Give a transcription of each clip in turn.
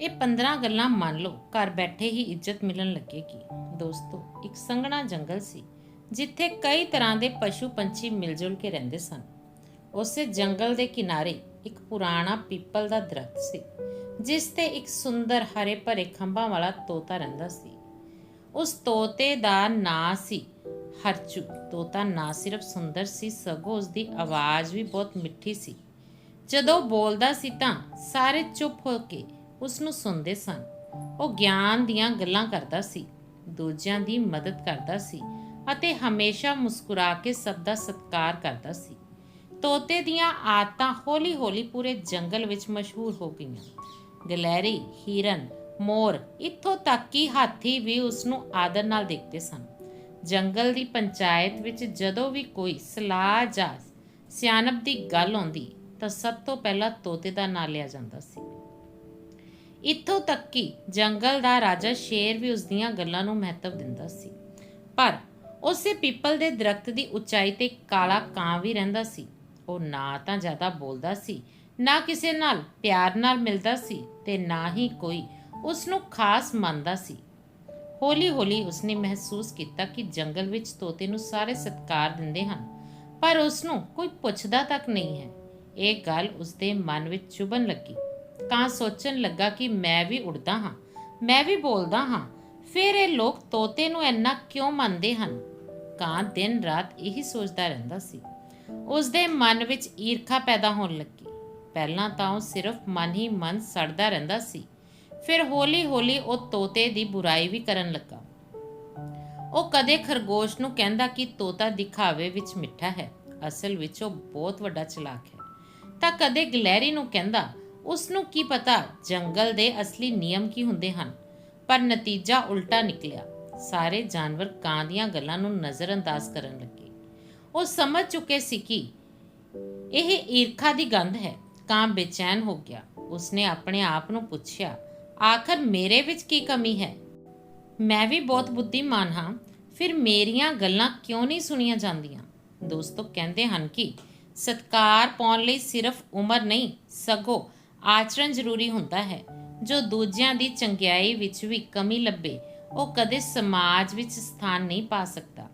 ਇਹ 15 ਗੱਲਾਂ ਮੰਨ ਲਓ, ਘਰ ਬੈਠੇ ਹੀ ਇੱਜ਼ਤ ਮਿਲਣ ਲੱਗੇਗੀ। ਦੋਸਤੋ, ਇੱਕ ਸੰਘਣਾ ਜੰਗਲ ਸੀ, ਜਿੱਥੇ ਕਈ ਤਰ੍ਹਾਂ ਦੇ ਪਸ਼ੂ ਪੰਛੀ ਮਿਲ-ਜੁਲ ਕੇ ਰਹਿੰਦੇ ਸਨ। ਉਸੇ ਜੰਗਲ ਦੇ ਕਿਨਾਰੇ ਇੱਕ ਪੁਰਾਣਾ ਪੀਪਲ ਦਾ ਦਰਖਤ ਸੀ, ਜਿਸ ਤੇ ਇੱਕ ਸੁੰਦਰ ਹਰੇ ਭਰੇ ਖੰਭਾਂ ਵਾਲਾ ਤੋਤਾ ਰਹਿੰਦਾ ਸੀ। ਉਸ ਤੋਤੇ ਦਾ ਨਾਂ ਸੀ ਹਰਚੂ। ਤੋਤਾ ਨਾ ਸਿਰਫ ਸੁੰਦਰ ਸੀ, ਸਗੋਂ ਉਸ ਦੀ ਆਵਾਜ਼ ਵੀ ਬਹੁਤ ਮਿੱਠੀ ਸੀ। ਜਦੋਂ ਬੋਲਦਾ ਸੀ ਤਾਂ ਸਾਰੇ ਚੁੱਪ ਹੋ ਕੇ ਉਸ ਨੂੰ ਸੁਣਦੇ ਸਨ। ਉਹ ਗਿਆਨ ਦੀਆਂ ਗੱਲਾਂ ਕਰਦਾ ਸੀ, ਦੂਜਿਆਂ ਦੀ ਮਦਦ ਕਰਦਾ ਸੀ ਅਤੇ ਹਮੇਸ਼ਾ ਮੁਸਕਰਾ ਕੇ ਸਭ ਦਾ ਸਤਿਕਾਰ ਕਰਦਾ ਸੀ। ਤੋਤੇ ਦੀਆਂ ਆਦਤਾਂ ਹੌਲੀ-ਹੌਲੀ ਪੂਰੇ ਜੰਗਲ ਵਿੱਚ ਮਸ਼ਹੂਰ ਹੋ ਗਈਆਂ। ਗਲੈਰੀ, ਹਿਰਨ, ਮੋਰ ਇੱਥੋਂ ਤੱਕ ਕਿ ਹਾਥੀ ਵੀ ਉਸ ਨੂੰ ਆਦਰ ਨਾਲ ਦੇਖਦੇ ਸਨ। ਜੰਗਲ ਦੀ ਪੰਚਾਇਤ ਵਿੱਚ ਜਦੋਂ ਵੀ ਕੋਈ ਸਲਾਹ ਜਾਂ ਸਿਆਣਪ ਦੀ ਗੱਲ ਆਉਂਦੀ ਤਾਂ ਸਭ ਤੋਂ ਪਹਿਲਾਂ ਤੋਤੇ ਦਾ ਨਾਂ ਲਿਆ ਜਾਂਦਾ ਸੀ। ਇੱਥੋਂ ਤੱਕ ਕਿ ਜੰਗਲ ਦਾ ਰਾਜਾ ਸ਼ੇਰ ਵੀ ਉਸ ਦੀਆਂ ਗੱਲਾਂ ਨੂੰ ਮਹੱਤਵ ਦਿੰਦਾ ਸੀ। ਪਰ ਉਸੇ ਪੀਪਲ ਦੇ ਦਰਖਤ ਦੀ ਉਚਾਈ ਤੇ ਕਾਲਾ ਕਾਂ ਵੀ ਰਹਿੰਦਾ ਸੀ। ਉਹ ਨਾ ਤਾਂ ਜ਼ਿਆਦਾ ਬੋਲਦਾ ਸੀ, ਨਾ ਕਿਸੇ ਨਾਲ ਪਿਆਰ ਨਾਲ ਮਿਲਦਾ ਸੀ ਤੇ ਨਾ ਹੀ ਕੋਈ ਉਸ ਨੂੰ ਖਾਸ ਮੰਨਦਾ ਸੀ। ਹੌਲੀ-ਹੌਲੀ ਉਸਨੇ ਮਹਿਸੂਸ ਕੀਤਾ ਕਿ ਜੰਗਲ ਵਿੱਚ ਤੋਤੇ ਨੂੰ ਸਾਰੇ ਸਤਿਕਾਰ ਦਿੰਦੇ ਹਨ, ਪਰ ਉਸ ਨੂੰ ਕੋਈ ਪੁੱਛਦਾ ਤੱਕ ਨਹੀਂ ਹੈ। ਇਹ ਗੱਲ ਉਸਦੇ ਮਨ ਵਿੱਚ ਚੁਭਣ ਲੱਗੀ। ਕਾਂ ਸੋਚਣ ਲੱਗਾ ਕਿ ਮੈਂ ਵੀ ਉੜਦਾ ਹਾਂ, ਮੈਂ ਵੀ ਬੋਲਦਾ ਹਾਂ। ਫਿਰ ਇਹ ਲੋਕ ਤੋਤੇ ਨੂੰ ਇੰਨਾ ਕਿਉਂ ਮੰਨਦੇ ਹਨ? ਕਾਂ ਦਿਨ ਰਾਤ ਇਹੀ ਸੋਚਦਾ ਰਹਿੰਦਾ ਸੀ। ਉਸਦੇ ਮਨ ਵਿੱਚ ਈਰਖਾ ਪੈਦਾ ਹੋਣ ਲੱਗੀ। ਪਹਿਲਾਂ ਤਾਂ ਉਹ ਸਿਰਫ ਮਨ ਹੀ ਮਨ ਸੜਦਾ ਰਹਿੰਦਾ ਸੀ। ਫਿਰ ਹੌਲੀ-ਹੌਲੀ ਉਹ ਤੋਤੇ ਦੀ ਬੁਰਾਈ ਵੀ ਕਰਨ ਲੱਗਾ। ਉਹ ਕਦੇ ਖਰਗੋਸ਼ ਨੂੰ ਕਹਿੰਦਾ ਕਿ ਤੋਤਾ ਦਿਖਾਵੇ ਵਿੱਚ ਮਿੱਠਾ ਹੈ, ਅਸਲ ਵਿੱਚ ਉਹ ਬਹੁਤ ਵੱਡਾ ਚਲਾਕ ਹੈ। ਤਾਂ ਕਦੇ ਗਲੈਰੀ ਨੂੰ ਕਹਿੰਦਾ ਉਸ ਨੂੰ ਕੀ ਪਤਾ ਜੰਗਲ ਦੇ ਅਸਲੀ ਨਿਯਮ ਕੀ ਹੁੰਦੇ ਹਨ? ਪਰ ਨਤੀਜਾ ਉਲਟਾ ਨਿਕਲਿਆ। ਸਾਰੇ ਜਾਨਵਰ ਕਾਂ ਦੀਆਂ ਗੱਲਾਂ ਨੂੰ ਨਜ਼ਰਅੰਦਾਜ਼ ਕਰਨ ਲੱਗੇ। ਉਹ ਸਮਝ ਚੁੱਕੇ ਸੀ ਕਿ ਇਹ ਈਰਖਾ ਦੀ ਗੰਧ ਹੈ। ਕਾਂ ਬੇਚੈਨ ਹੋ ਗਿਆ। ਉਸਨੇ ਆਪਣੇ ਆਪ ਨੂੰ ਪੁੱਛਿਆ, ਆਖਰ ਮੇਰੇ ਵਿੱਚ ਕੀ ਕਮੀ ਹੈ? ਮੈਂ ਵੀ ਬਹੁਤ ਬੁੱਧੀਮਾਨ ਹਾਂ। ਫਿਰ ਮੇਰੀਆਂ ਗੱਲਾਂ ਕਿਉਂ ਨਹੀਂ ਸੁਣੀਆਂ ਜਾਂਦੀਆਂ? ਦੋਸਤੋ ਕਹਿੰਦੇ ਹਨ ਕਿ ਸਤਕਾਰ ਪਾਉਣ ਲਈ ਸਿਰਫ ਉਮਰ ਨਹੀਂ, ਸਗੋਂ ਆਚਰਣ ਜ਼ਰੂਰੀ ਹੁੰਦਾ ਹੈ, ਜੋ ਦੂਜਿਆਂ ਦੀ ਚੰਗਿਆਈ ਵਿੱਚ ਵੀ ਕਮੀ ਲੱਭੇ, ਉਹ ਕਦੇ ਸਮਾਜ ਵਿੱਚ ਸਥਾਨ ਨਹੀਂ ਪਾ ਸਕਦਾ।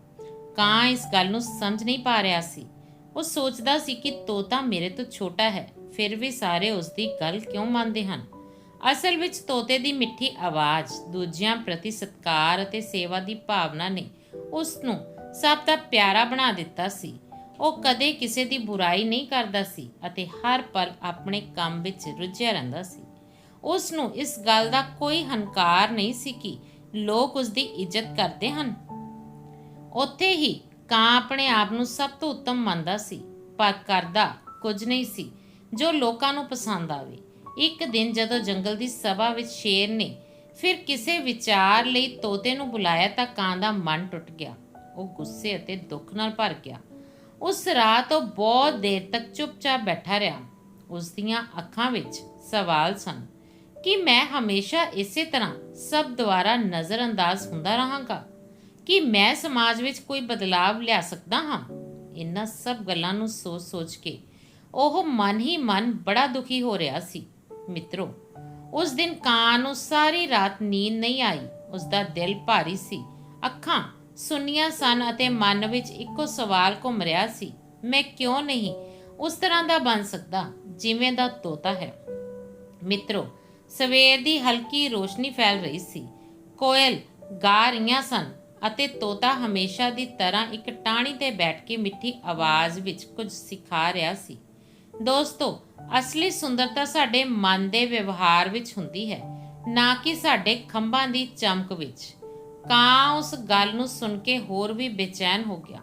ਕਾਂ ਇਸ ਗੱਲ ਨੂੰ ਸਮਝ ਨਹੀਂ ਪਾ ਰਿਹਾ ਸੀ। ਉਹ ਸੋਚਦਾ ਸੀ ਕਿ ਤੋਤਾ ਮੇਰੇ ਤੋਂ ਛੋਟਾ ਹੈ, ਫਿਰ ਵੀ ਸਾਰੇ ਉਸ ਦੀ ਗੱਲ ਕਿਉਂ ਮੰਨਦੇ ਹਨ? ਅਸਲ ਵਿੱਚ ਤੋਤੇ ਦੀ ਮਿੱਠੀ ਆਵਾਜ਼, ਦੂਜਿਆਂ ਪ੍ਰਤੀ ਸਤਿਕਾਰ ਅਤੇ ਸੇਵਾ ਦੀ ਭਾਵਨਾ ਨੇ ਉਸ ਨੂੰ ਸਭ ਦਾ ਪਿਆਰਾ ਬਣਾ ਦਿੱਤਾ ਸੀ। ਉਹ ਕਦੇ ਕਿਸੇ ਦੀ ਬੁਰਾਈ ਨਹੀਂ ਕਰਦਾ ਸੀ ਅਤੇ ਹਰ ਪਲ ਆਪਣੇ ਕੰਮ ਵਿੱਚ ਰੁੱਝਿਆ ਰਹਿੰਦਾ ਸੀ। ਉਸ ਨੂੰ ਇਸ ਗੱਲ ਦਾ ਕੋਈ ਹੰਕਾਰ ਨਹੀਂ ਸੀ ਕਿ ਲੋਕ ਉਸ ਦੀ ਇੱਜ਼ਤ ਕਰਦੇ ਹਨ। ਉੱਥੇ ਹੀ ਕਾਂ ਆਪਣੇ ਆਪ ਨੂੰ ਸਭ ਤੋਂ ਉੱਤਮ ਮੰਨਦਾ ਸੀ, ਪਰ ਕਰਦਾ ਕੁਝ ਨਹੀਂ ਸੀ ਜੋ ਲੋਕਾਂ ਨੂੰ ਪਸੰਦ ਆਵੇ। ਇੱਕ ਦਿਨ ਜਦੋਂ ਜੰਗਲ ਦੀ ਸਭਾ ਵਿੱਚ ਸ਼ੇਰ ਨੇ ਫਿਰ ਕਿਸੇ ਵਿਚਾਰ ਲਈ ਤੋਤੇ ਨੂੰ ਬੁਲਾਇਆ ਤਾਂ ਕਾਂ ਦਾ ਮਨ ਟੁੱਟ ਗਿਆ। ਉਹ ਗੁੱਸੇ ਅਤੇ ਦੁੱਖ ਨਾਲ ਭਰ ਗਿਆ। ਉਸ ਰਾਤ ਉਹ ਬਹੁਤ ਦੇਰ ਤੱਕ ਚੁੱਪਚਾਪ ਬੈਠਾ ਰਿਹਾ। ਉਸ ਦੀਆਂ ਅੱਖਾਂ ਵਿੱਚ ਸਵਾਲ ਸਨ ਕਿ ਮੈਂ ਹਮੇਸ਼ਾ ਇਸੇ ਤਰ੍ਹਾਂ ਸਭ ਦੁਆਰਾ ਨਜ਼ਰਅੰਦਾਜ਼ ਹੁੰਦਾ ਰਹਾਂਗਾ? ਕਿ ਮੈਂ ਸਮਾਜ ਵਿੱਚ ਕੋਈ ਬਦਲਾਵ ਲਿਆ ਸਕਦਾ ਹਾਂ? ਇਹਨਾਂ ਸਭ ਗੱਲਾਂ ਨੂੰ ਸੋਚ-ਸੋਚ ਕੇ ਉਹ ਮਨ ਹੀ ਮਨ ਬੜਾ ਦੁਖੀ ਹੋ ਰਿਹਾ ਸੀ। ਮਿੱਤਰੋ, ਉਸ ਦਿਨ ਕਾਂ ਨੂੰ ਸਾਰੀ ਰਾਤ ਨੀਂਦ ਨਹੀਂ ਆਈ। ਉਸ ਦਾ ਦਿਲ ਭਾਰੀ ਸੀ। ਅੱਖਾਂ ਸੁੰਨੀਆਂ ਸਨ ਅਤੇ ਮਨ ਵਿੱਚ ਇੱਕੋ ਸਵਾਲ ਘੁੰਮ ਰਿਹਾ ਸੀ, ਮੈਂ ਕਿਉਂ ਨਹੀਂ? ਉਸ ਤਰ੍ਹਾਂ ਦਾ ਬਣ ਸਕਦਾ, ਜਿਵੇਂ ਦਾ ਤੋਤਾ ਹੈ। ਮਿੱਤਰੋ, ਸਵੇਰ ਦੀ ਹਲਕੀ ਰੋਸ਼ਨੀ ਫੈਲ ਰਹੀ ਸੀ। ਕੋਇਲ, ਗਾ ਰਹੀਆਂ ਸਨ ਅਤੇ ਤੋਤਾ ਹਮੇਸ਼ਾ ਦੀ ਤਰ੍ਹਾਂ ਇੱਕ ਟਾਹਣੀ ਤੇ ਬੈਠ ਕੇ ਮਿੱਠੀ ਆਵਾਜ਼ ਵਿੱਚ ਕੁਝ ਸਿਖਾ ਰਿਹਾ ਸੀ। ਦੋਸਤੋ, ਅਸਲੀ ਸੁੰਦਰਤਾ ਸਾਡੇ ਮਨ ਦੇ ਵਿਵਹਾਰ ਵਿੱਚ ਹੁੰਦੀ ਹੈ, ਨਾ ਕਿ ਸਾਡੇ ਖੰਭਾਂ ਦੀ ਚਮਕ ਵਿੱਚ। ਕਾਂ ਉਸ ਗੱਲ ਨੂੰ ਸੁਣ ਕੇ ਹੋਰ ਵੀ ਬੇਚੈਨ ਹੋ ਗਿਆ।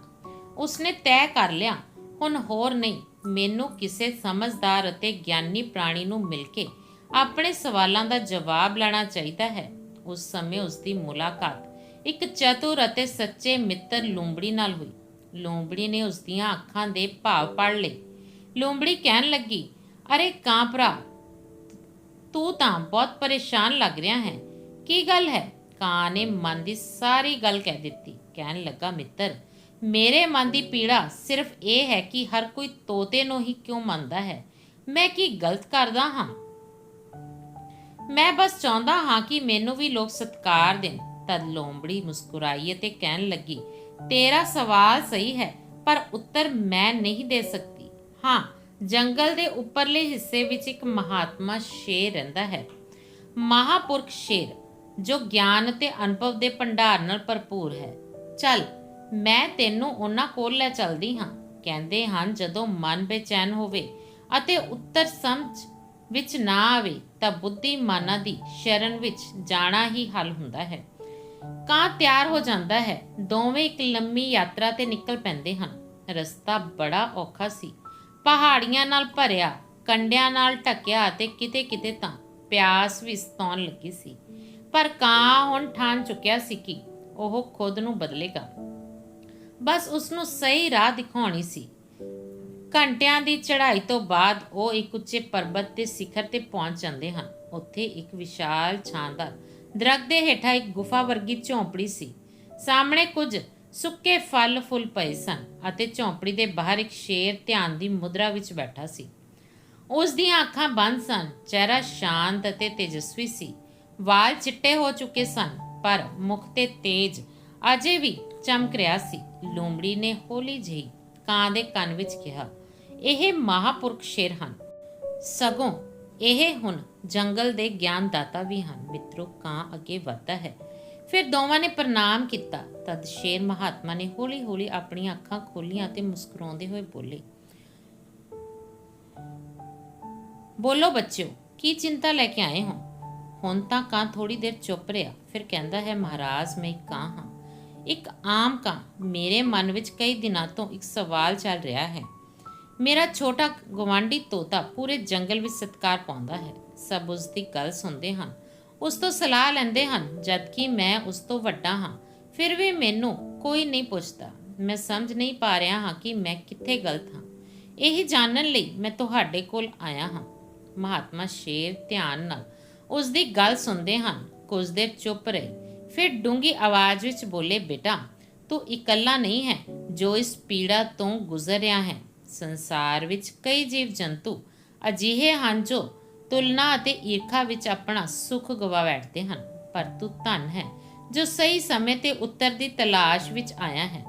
ਉਸਨੇ ਤੈਅ ਕਰ ਲਿਆ, ਹੁਣ ਹੋਰ ਨਹੀਂ, ਮੈਨੂੰ ਕਿਸੇ ਸਮਝਦਾਰ ਅਤੇ ਗਿਆਨੀ ਪ੍ਰਾਣੀ ਨੂੰ ਮਿਲ ਕੇ ਆਪਣੇ ਸਵਾਲਾਂ ਦਾ ਜਵਾਬ ਲੈਣਾ ਚਾਹੀਦਾ ਹੈ। ਉਸ ਸਮੇਂ ਉਸ ਦੀ ਮੁਲਾਕਾਤ ਇੱਕ ਚਤੁਰ ਅਤੇ ਸੱਚੇ ਮਿੱਤਰ ਲੂੰਬੜੀ ਨਾਲ ਹੋਈ। ਲੂੰਬੜੀ ਨੇ ਉਸ ਦੀਆਂ ਅੱਖਾਂ ਦੇ ਭਾਵ ਪੜ ਲਏ। ਲੂੰਬੜੀ ਕਹਿਣ ਲੱਗੀ, ਅਰੇ ਕਾਂ ਭਰਾ, ਤੂੰ ਤਾਂ ਬਹੁਤ ਪਰੇਸ਼ਾਨ ਲੱਗ ਰਿਹਾ ਹੈ। ਕੀ ਗੱਲ ਹੈ? ਕਾਂ ਨੇ ਮਨ ਦੀ ਸਾਰੀ ਗੱਲ ਕਹਿ ਦਿੱਤੀ। ਕਹਿਣ ਲੱਗਾ, ਮਿੱਤਰ, ਮੇਰੇ ਮਨ ਦੀ ਪੀੜਾ ਸਿਰਫ ਇਹ ਹੈ ਕਿ ਹਰ ਕੋਈ ਤੋਤੇ ਨੂੰ ਹੀ ਕਿਉਂ ਮੰਨਦਾ ਹੈ? ਮੈਂ ਕੀ ਗਲਤ ਕਰਦਾ ਹਾਂ? ਮੈਂ ਬਸ ਚਾਹੁੰਦਾ ਹਾਂ ਕਿ ਮੈਨੂੰ ਵੀ ਲੋਕ ਸਤਿਕਾਰ ਦੇਣ। ਤਦ ਲੋਮੜੀ ਮੁਸਕਰਾਈ ਅਤੇ ਕਹਿਣ ਲੱਗੀ, ਤੇਰਾ ਸਵਾਲ ਸਹੀ ਹੈ, ਪਰ ਉੱਤਰ ਮੈਂ ਨਹੀਂ ਦੇ ਸਕਦੀ। ਹਾਂ, ਜੰਗਲ ਦੇ ਉੱਪਰਲੇ ਹਿੱਸੇ ਵਿੱਚ ਇੱਕ ਮਹਾਤਮਾ ਸ਼ੇਰ ਰਹਿੰਦਾ ਹੈ। ਮਹਾਪੁਰਖ ਸ਼ੇਰ ਜੋ ਗਿਆਨ ਅਤੇ ਅਨੁਭਵ ਦੇ ਭੰਡਾਰ ਨਾਲ ਭਰਪੂਰ ਹੈ। ਚੱਲ, ਮੈਂ ਤੈਨੂੰ ਉਹਨਾਂ ਕੋਲ ਲੈ ਚੱਲਦੀ ਹਾਂ। ਕਹਿੰਦੇ ਹਨ, ਜਦੋਂ ਮਨ ਬੇਚੈਨ ਹੋਵੇ ਅਤੇ ਉੱਤਰ ਸਮਝ ਵਿੱਚ ਨਾ ਆਵੇ, ਤਾਂ ਬੁੱਧੀਮਾਨਾਂ ਦੀ ਸ਼ਰਨ ਵਿੱਚ ਜਾਣਾ ਹੀ ਹੱਲ ਹੁੰਦਾ ਹੈ। ਕਾਂ ਤਿਆਰ ਹੋ ਜਾਂਦਾ ਹੈ। ਦੋਵੇਂ ਇੱਕ ਲੰਮੀ ਯਾਤਰਾ ਤੇ ਨਿਕਲ ਪੈਂਦੇ ਹਨ। ਰਸਤਾ ਬੜਾ ਔਖਾ ਸੀ। ਪਹਾੜੀਆਂ ਨਾਲ ਭਰਿਆ, ਕੰਡਿਆਂ ਨਾਲ ਢੱਕਿਆ ਅਤੇ ਕਿਤੇ-ਕਿਤੇ ਤਾਂ ਪਿਆਸ ਵੀ ਸਤਾਉਣ ਲੱਗੀ ਸੀ। ਪਰ ਕਾਂ ਹੁਣ ਠਾਣ ਚੁੱਕਿਆ ਸੀ ਕਿ ਉਹ ਖੁਦ ਨੂੰ ਬਦਲੇਗਾ। ਬਸ ਉਸ ਨੂੰ ਸਹੀ ਰਾਹ ਦਿਖਾਉਣੀ ਸੀ। ਘੰਟਿਆਂ ਦੀ ਚੜ੍ਹਾਈ ਤੋਂ ਬਾਅਦ ਉਹ ਇੱਕ ਉੱਚੇ ਪਰਬਤ ਦੇ ਸਿਖਰ ਤੇ ਪਹੁੰਚ ਜਾਂਦੇ ਹਨ। ਉੱਥੇ ਇੱਕ ਵਿਸ਼ਾਲ ਛਾਂਦਾਰ ਦਰਖਤ ਦੇ ਹੇਠਾਂ ਇੱਕ ਗੁਫਾ ਵਰਗੀ ਝੌਂਪੜੀ ਸੀ। ਸਾਹਮਣੇ ਕੁਝ ਸੁੱਕੇ ਫਲ ਫੁੱਲ ਪਏ ਸਨ ਅਤੇ ਝੌਂਪੜੀ ਦੇ ਬਾਹਰ ਇੱਕ ਸ਼ੇਰ ਧਿਆਨ ਦੀ ਮੁਦਰਾ ਵਿੱਚ ਬੈਠਾ ਸੀ। ਉਸ ਦੀਆਂ ਅੱਖਾਂ ਬੰਦ ਸਨ। ਚਿਹਰਾ ਸ਼ਾਂਤ ਅਤੇ ਤੇਜਸਵੀ ਸੀ। ਵਾਲ ਚਿੱਟੇ ਹੋ ਚੁੱਕੇ ਸਨ, ਪਰ ਮੁਖ ਤੇ ਤੇਜ ਅਜੇ ਵੀ ਚਮਕ ਰਿਹਾ ਸੀ। ਲੋਮੜੀ ਨੇ ਹੌਲੀ ਜਿਹੀ ਕਾਂ ਦੇ ਕੰਨ ਵਿੱਚ ਕਿਹਾ, ਇਹ ਮਹਾਪੁਰਖ ਸ਼ੇਰ ਹਨ। ਸਗੋਂ ਇਹ ਹੁਣ ਜੰਗਲ ਦੇ ਗਿਆਨ ਦਾਤਾ ਵੀ ਹਨ। ਮਿੱਤਰੋ, ਕਾਂ ਅੱਗੇ ਵਧਦਾ ਹੈ। ਫਿਰ ਦੋਵਾਂ ਨੇ ਪ੍ਰਣਾਮ ਕੀਤਾ। ਤਦ ਸ਼ੇਰ ਮਹਾਤਮਾ ਨੇ ਹੌਲੀ-ਹੌਲੀ ਆਪਣੀਆਂ ਅੱਖਾਂ ਖੋਲੀਆਂ ਤੇ ਮੁਸਕਰਾਉਂਦੇ ਹੋਏ ਬੋਲੇ, ਬੋਲੋ ਬੱਚਿਓ, ਕੀ ਚਿੰਤਾ ਲੈ ਕੇ ਆਏ ਹੋ? ਹੁਣ ਤਾਂ ਕਾਂ ਥੋੜੀ ਦੇਰ ਚੁੱਪ ਰਿਹਾ, ਫਿਰ ਕਹਿੰਦਾ ਹੈ, ਮਹਾਰਾਜ, ਮੈਂ ਇੱਕ ਕਾਂ ਹਾਂ। ਇੱਕ ਆਮ ਕਾਂ, ਮੇਰੇ ਮਨ ਵਿੱਚ ਕਈ ਦਿਨਾਂ ਤੋਂ ਇੱਕ ਸਵਾਲ ਚੱਲ ਰਿਹਾ ਹੈ। ਮੇਰਾ ਛੋਟਾ ਗਵਾਂਢੀ ਤੋਤਾ ਪੂਰੇ ਜੰਗਲ ਵਿੱਚ ਸਤਕਾਰ ਪਾਉਂਦਾ ਹੈ। ਸਭ ਉਸ ਦੀ ਗੱਲ ਸੁਣਦੇ ਹਨ। ਉਸ ਤੋਂ ਸਲਾਹ ਲੈਂਦੇ ਹਨ, ਜਦਕਿ ਮੈਂ ਉਸ ਤੋਂ ਵੱਡਾ ਹਾਂ। ਫਿਰ ਵੀ ਮੈਨੂੰ ਕੋਈ ਨਹੀਂ ਪੁੱਛਦਾ। ਮੈਂ ਸਮਝ ਨਹੀਂ ਪਾ ਰਿਹਾ ਹਾਂ ਕਿ ਮੈਂ ਕਿੱਥੇ ਗਲਤ ਹਾਂ। ਇਹ ਜਾਣਨ ਲਈ ਮੈਂ ਤੁਹਾਡੇ ਕੋਲ ਆਇਆ ਹਾਂ। ਮਹਾਤਮਾ ਸ਼ੇਰ ਧਿਆਨ ਨਾਲ ਉਸ ਦੀ ਗੱਲ ਸੁਣਦੇ ਹਨ। ਕੁਝ ਦੇਰ ਚੁੱਪ ਰਹੇ। ਫਿਰ ਡੂੰਗੀ ਆਵਾਜ਼ ਵਿੱਚ ਬੋਲੇ, ਬੇਟਾ, ਤੂੰ ਇਕੱਲਾ ਨਹੀਂ ਹੈ, ਜੋ ਇਸ ਪੀੜਾ ਤੋਂ ਗੁਜ਼ਰ ਰਿਹਾ ਹੈ। ਸੰਸਾਰ ਵਿੱਚ ਕਈ ਜੀਵ ਜੰਤੂ ਅਜਿਹੇ ਹਨ ਜੋ ਤੁਲਨਾ ਅਤੇ ਈਰਖਾ ਵਿੱਚ ਆਪਣਾ ਸੁੱਖ ਗਵਾ ਬੈਠਦੇ ਹਨ, ਪਰ ਤੂੰ ਧਨ ਹੈ, ਜੋ ਸਹੀ ਸਮੇਂ ਤੇ ਉੱਤਰ ਦੀ ਤਲਾਸ਼ ਵਿੱਚ ਆਇਆ ਹੈ।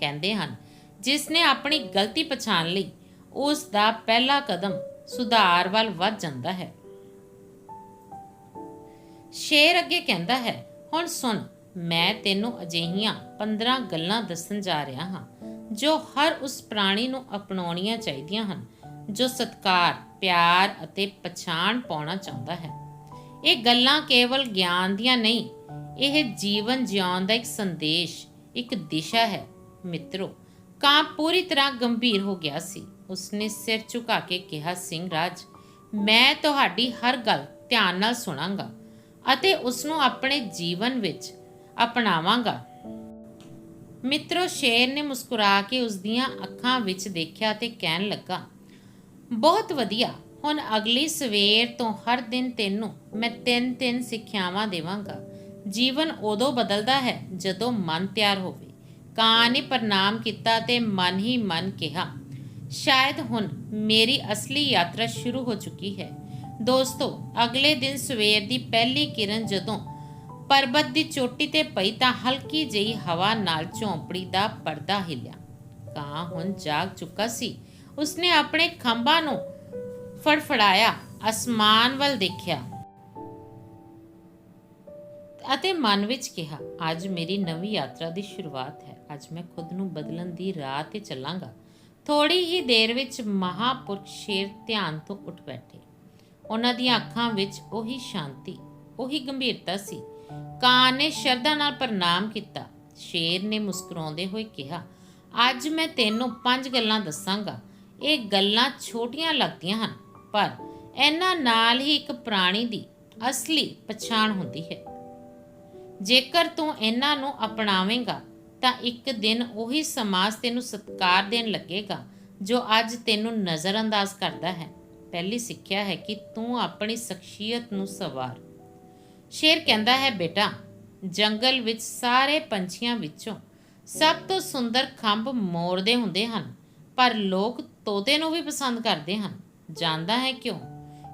ਕਹਿੰਦੇ ਹਨ, ਜਿਸ ਨੇ ਆਪਣੀ ਗਲਤੀ ਪਛਾਣ ਲਈ, ਉਸ ਦਾ ਪਹਿਲਾ ਕਦਮ ਸੁਧਾਰ ਵੱਲ ਵੱਧ ਜਾਂਦਾ ਹੈ। ਸ਼ੇਰ ਅੱਗੇ ਕਹਿੰਦਾ ਹੈ, ਹੁਣ ਸੁਣ, ਮੈਂ ਤੈਨੂੰ ਅਜਿਹੀਆਂ 15 ਗੱਲਾਂ ਦੱਸਣ ਜਾ ਰਿਹਾ ਹਾਂ, ਜੋ ਹਰ ਉਸ ਪ੍ਰਾਣੀ ਨੂੰ ਅਪਣਾਉਣੀਆਂ ਚਾਹੀਦੀਆਂ ਹਨ, ਜੋ ਸਤਕਾਰ, ਪਿਆਰ ਅਤੇ ਪਛਾਣ ਪਾਉਣਾ ਚਾਹੁੰਦਾ ਹੈ। ਇਹ ਗੱਲਾਂ ਕੇਵਲ ਗਿਆਨ ਦੀਆਂ ਨਹੀਂ, ਇਹ ਜੀਵਨ ਜਿਉਣ ਦਾ ਇੱਕ ਸੰਦੇਸ਼, ਇੱਕ ਦਿਸ਼ਾ ਹੈ। ਮਿੱਤਰੋ ਕਾਂ ਪੂਰੀ ਤਰ੍ਹਾਂ ਗੰਭੀਰ ਹੋ ਗਿਆ ਸੀ। ਉਸਨੇ ਸਿਰ ਝੁਕਾ ਕੇ ਕਿਹਾ, ਸਿੰਘ ਰਾਜ, ਮੈਂ ਤੁਹਾਡੀ ਹਰ ਗੱਲ ਧਿਆਨ ਨਾਲ ਸੁਣਾਂਗਾ। ਅਤੇ ਉਸ ਨੂੰ ਆਪਣੇ ਜੀਵਨ ਵਿੱਚ ਅਪਣਾਵਾਂਗਾ। ਮਿੱਤਰੋ, ਸ਼ੇਰ ਨੇ ਮੁਸਕਰਾ ਕੇ ਉਸ ਦੀਆਂ ਅੱਖਾਂ ਵਿੱਚ ਦੇਖਿਆ ਤੇ ਕਹਿਣ ਲੱਗਾ, ਬਹੁਤ ਵਧੀਆ। ਹੁਣ ਅਗਲੀ ਸਵੇਰ ਤੋਂ ਹਰ ਦਿਨ ਤੈਨੂੰ ਮੈਂ ਤਿੰਨ ਤਿੰਨ ਸਿੱਖਿਆਵਾਂ ਦੇਵਾਂਗਾ। ਜੀਵਨ ਉਦੋਂ ਬਦਲਦਾ ਹੈ ਜਦੋਂ ਮਨ ਤਿਆਰ ਹੋਵੇ। ਕਾਂ ਨੇ ਪ੍ਰਣਾਮ ਕੀਤਾ ਤੇ ਮਨ ਹੀ ਮਨ ਕਿਹਾ, ਸ਼ਾਇਦ ਹੁਣ ਮੇਰੀ ਅਸਲੀ ਯਾਤਰਾ ਸ਼ੁਰੂ ਹੋ ਚੁੱਕੀ ਹੈ। ਦੋਸਤੋ, ਅਗਲੇ ਦਿਨ ਸਵੇਰ ਦੀ ਪਹਿਲੀ ਕਿਰਨ ਜਦੋਂ ਪਰਬਤ ਦੀ ਚੋਟੀ ਤੇ ਪਈ ਤਾਂ ਹਲਕੀ ਜਿਹੀ ਹਵਾ ਨਾਲ ਝੌਂਪੜੀ ਦਾ ਪਰਦਾ ਹਿੱਲਿਆ। ਕਾਂ ਹੁਣ ਜਾਗ ਚੁੱਕਾ ਸੀ। ਉਸਨੇ ਆਪਣੇ ਖੰਭਾਂ ਨੂੰ ਫੜਫੜਾਇਆ, ਅਸਮਾਨ ਵੱਲ ਦੇਖਿਆ ਅਤੇ ਮਨ ਵਿੱਚ ਕਿਹਾ, ਅੱਜ ਮੇਰੀ ਨਵੀਂ ਯਾਤਰਾ ਦੀ ਸ਼ੁਰੂਆਤ ਹੈ। ਅੱਜ ਮੈਂ ਖੁਦ ਨੂੰ ਬਦਲਣ ਦੀ ਰਾਹ ਤੇ ਚੱਲਾਂਗਾ। ਥੋੜੀ ਹੀ ਦੇਰ ਵਿੱਚ ਮਹਾਪੁਰਖ ਸ਼ੇਰ ਧਿਆਨ ਤੋਂ ਉੱਠ ਬੈਠੇ। ਉਹਨਾਂ ਦੀਆਂ ਅੱਖਾਂ ਵਿੱਚ ਉਹੀ ਸ਼ਾਂਤੀ, ਉਹੀ ਗੰਭੀਰਤਾ ਸੀ। ਕਾਂ ਨੇ ਸ਼ਰਧਾ ਨਾਲ ਪ੍ਰਣਾਮ ਕੀਤਾ। ਸ਼ੇਰ ਨੇ ਮੁਸਕਰਾਉਂਦੇ ਹੋਏ ਕਿਹਾ, ਅੱਜ ਮੈਂ ਤੈਨੂੰ ਪੰਜ ਗੱਲਾਂ ਦੱਸਾਂਗਾ। ਇਹ ਗੱਲਾਂ ਛੋਟੀਆਂ ਲੱਗਦੀਆਂ ਹਨ, ਪਰ ਇਹਨਾਂ ਨਾਲ ਹੀ ਇੱਕ ਪ੍ਰਾਣੀ ਦੀ ਅਸਲੀ ਪਛਾਣ ਹੁੰਦੀ ਹੈ। ਜੇਕਰ ਤੂੰ ਇਹਨਾਂ ਨੂੰ ਅਪਣਾਵੇਂਗਾ, ਤਾਂ ਇੱਕ ਦਿਨ ਉਹੀ ਸਮਾਜ ਤੈਨੂੰ ਸਤਿਕਾਰ ਦੇਣ ਲੱਗੇਗਾ, ਜੋ ਅੱਜ ਤੈਨੂੰ ਨਜ਼ਰਅੰਦਾਜ਼ ਕਰਦਾ ਹੈ। ਪਹਿਲੀ ਸਿੱਖਿਆ ਹੈ ਕਿ ਤੂੰ ਆਪਣੀ ਸ਼ਖਸੀਅਤ ਨੂੰ ਸਵਾਰ। ਸ਼ੇਰ ਕਹਿੰਦਾ ਹੈ, ਬੇਟਾ, ਜੰਗਲ ਵਿੱਚ ਸਾਰੇ ਪੰਛੀਆਂ ਵਿੱਚੋਂ ਸਭ ਤੋਂ ਸੁੰਦਰ ਖੰਭ ਮੋਰ ਦੇ ਹੁੰਦੇ ਹਨ, ਪਰ ਲੋਕ ਤੋਤੇ ਨੂੰ ਵੀ ਪਸੰਦ ਕਰਦੇ ਹਨ। ਜਾਣਦਾ ਹੈ ਕਿਉਂ?